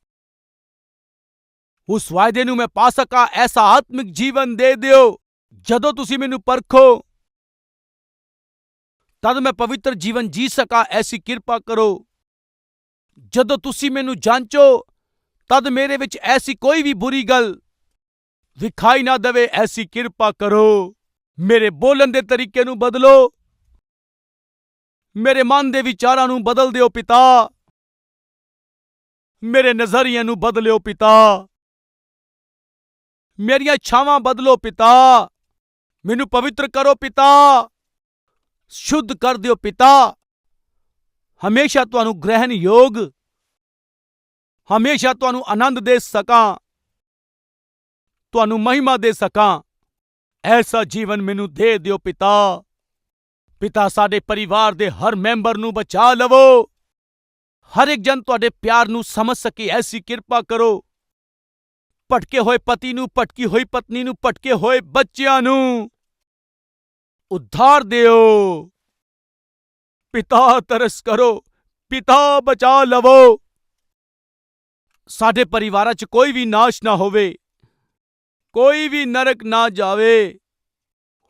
ਉਸ ਵਾਅਦੇ ਨੂੰ ਮੈਂ ਪਾ ਸਕਾਂ, ਐਸਾ ਆਤਮਿਕ ਜੀਵਨ ਦੇ ਦਿਓ, ਜਦੋਂ ਤੁਸੀਂ ਮੈਨੂੰ ਪਰਖੋ। ਤਦ ਮੈਂ ਪਵਿੱਤਰ ਜੀਵਨ ਜੀ ਸਕਾਂ, ਐਸੀ ਕਿਰਪਾ ਕਰੋ। ਜਦੋਂ ਤੁਸੀਂ ਮੈਨੂੰ ਜਾਂਚੋ, ਤਦ ਮੇਰੇ ਵਿੱਚ ਐਸੀ ਕੋਈ ਵੀ ਬੁਰੀ ਗੱਲ ਵਿਖਾਈ ਨਾ ਦੇਵੇ, ਐਸੀ ਕਿਰਪਾ ਕਰੋ। ਮੇਰੇ ਬੋਲਣ ਦੇ ਤਰੀਕੇ ਨੂੰ ਬਦਲੋ। ਮੇਰੇ ਮਨ ਦੇ ਵਿਚਾਰਾਂ ਨੂੰ ਬਦਲ ਦਿਓ ਪਿਤਾ। ਮੇਰੇ ਨਜ਼ਰੀਏ ਨੂੰ ਬਦਲਿਓ ਪਿਤਾ। ਮੇਰੀਆਂ ਇੱਛਾਵਾਂ ਬਦਲੋ ਪਿਤਾ। ਮੈਨੂੰ ਪਵਿੱਤਰ ਕਰੋ ਪਿਤਾ। ਸ਼ੁੱਧ ਕਰ ਦਿਓ ਪਿਤਾ। ਹਮੇਸ਼ਾ ਤੁਹਾਨੂੰ ਗ੍ਰਹਿਣ ਯੋਗ। ਹਮੇਸ਼ਾ ਤੁਹਾਨੂੰ ਆਨੰਦ ਦੇ ਸਕਾਂ। ਤੁਹਾਨੂੰ ਮਹਿਮਾ ਦੇ ਸਕਾਂ। ਐਸਾ ਜੀਵਨ ਮੈਨੂੰ ਦੇ ਦਿਓ ਪਿਤਾ। ਪਿਤਾ ਸਾਡੇ ਪਰਿਵਾਰ ਦੇ ਹਰ ਮੈਂਬਰ ਨੂੰ ਬਚਾ ਲਵੋ। ਹਰ ਇੱਕ ਜਨ ਤੁਹਾਡੇ ਪਿਆਰ ਨੂੰ ਸਮਝ ਸਕੇ, ਐਸੀ ਕਿਰਪਾ ਕਰੋ। ਭਟਕੇ ਹੋਏ ਪਤੀ ਨੂੰ, ਭਟਕੀ ਹੋਈ ਪਤਨੀ ਨੂੰ, ਭਟਕੇ ਹੋਏ ਬੱਚਿਆਂ ਨੂੰ ਉਧਾਰ ਦਿਓ। ਪਿਤਾ ਤਰਸ ਕਰੋ, ਪਿਤਾ ਬਚਾ ਲਵੋ। ਸਾਡੇ ਪਰਿਵਾਰਾਂ 'ਚ ਕੋਈ ਵੀ ਨਾਸ਼ ਨਾ ਹੋਵੇ। ਕੋਈ ਵੀ ਨਰਕ ਨਾ ਜਾਵੇ।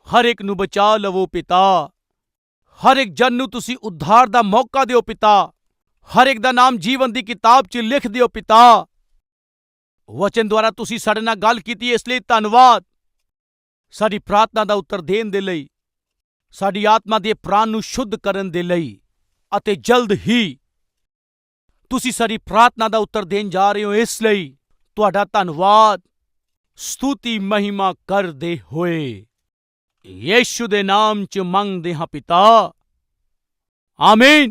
ਹਰ ਇੱਕ ਨੂੰ ਬਚਾ ਲਵੋ ਪਿਤਾ। ਹਰ ਇੱਕ ਜਨ ਨੂੰ ਤੁਸੀਂ ਉਧਾਰ ਦਾ ਮੌਕਾ ਦਿਓ ਪਿਤਾ। ਹਰ ਇੱਕ ਦਾ ਨਾਮ ਜੀਵਨ ਦੀ ਕਿਤਾਬ 'ਚ ਲਿਖ ਦਿਓ ਪਿਤਾ। ਵਚਨ ਦੁਆਰਾ ਤੁਸੀਂ ਸਾਡੇ ਨਾਲ ਗੱਲ ਕੀਤੀ, ਇਸ ਲਈ ਧੰਨਵਾਦ। ਸਾਡੀ ਪ੍ਰਾਰਥਨਾ ਦਾ ਉੱਤਰ ਦੇਣ ਦੇ ਲਈ, ਸਾਡੀ ਆਤਮਾ ਦੇ ਪ੍ਰਾਣ ਨੂੰ ਸ਼ੁੱਧ ਕਰਨ ਦੇ ਲਈ ਅਤੇ ਜਲਦ ਹੀ ਤੁਸੀਂ ਸਾਡੀ ਪ੍ਰਾਰਥਨਾ ਦਾ ਉੱਤਰ ਦੇਣ ਜਾ ਰਹੇ ਹੋ, ਇਸ ਲਈ ਤੁਹਾਡਾ ਧੰਨਵਾਦ। ਸਤੂਤੀ ਮਹਿਮਾ ਕਰਦੇ ਹੋਏ। ਯੀਸ਼ੂ ਦੇ ਨਾਮ ਚ ਮੰਗਦੇ ਹਾਂ ਪਿਤਾ। ਆਮੀਨ।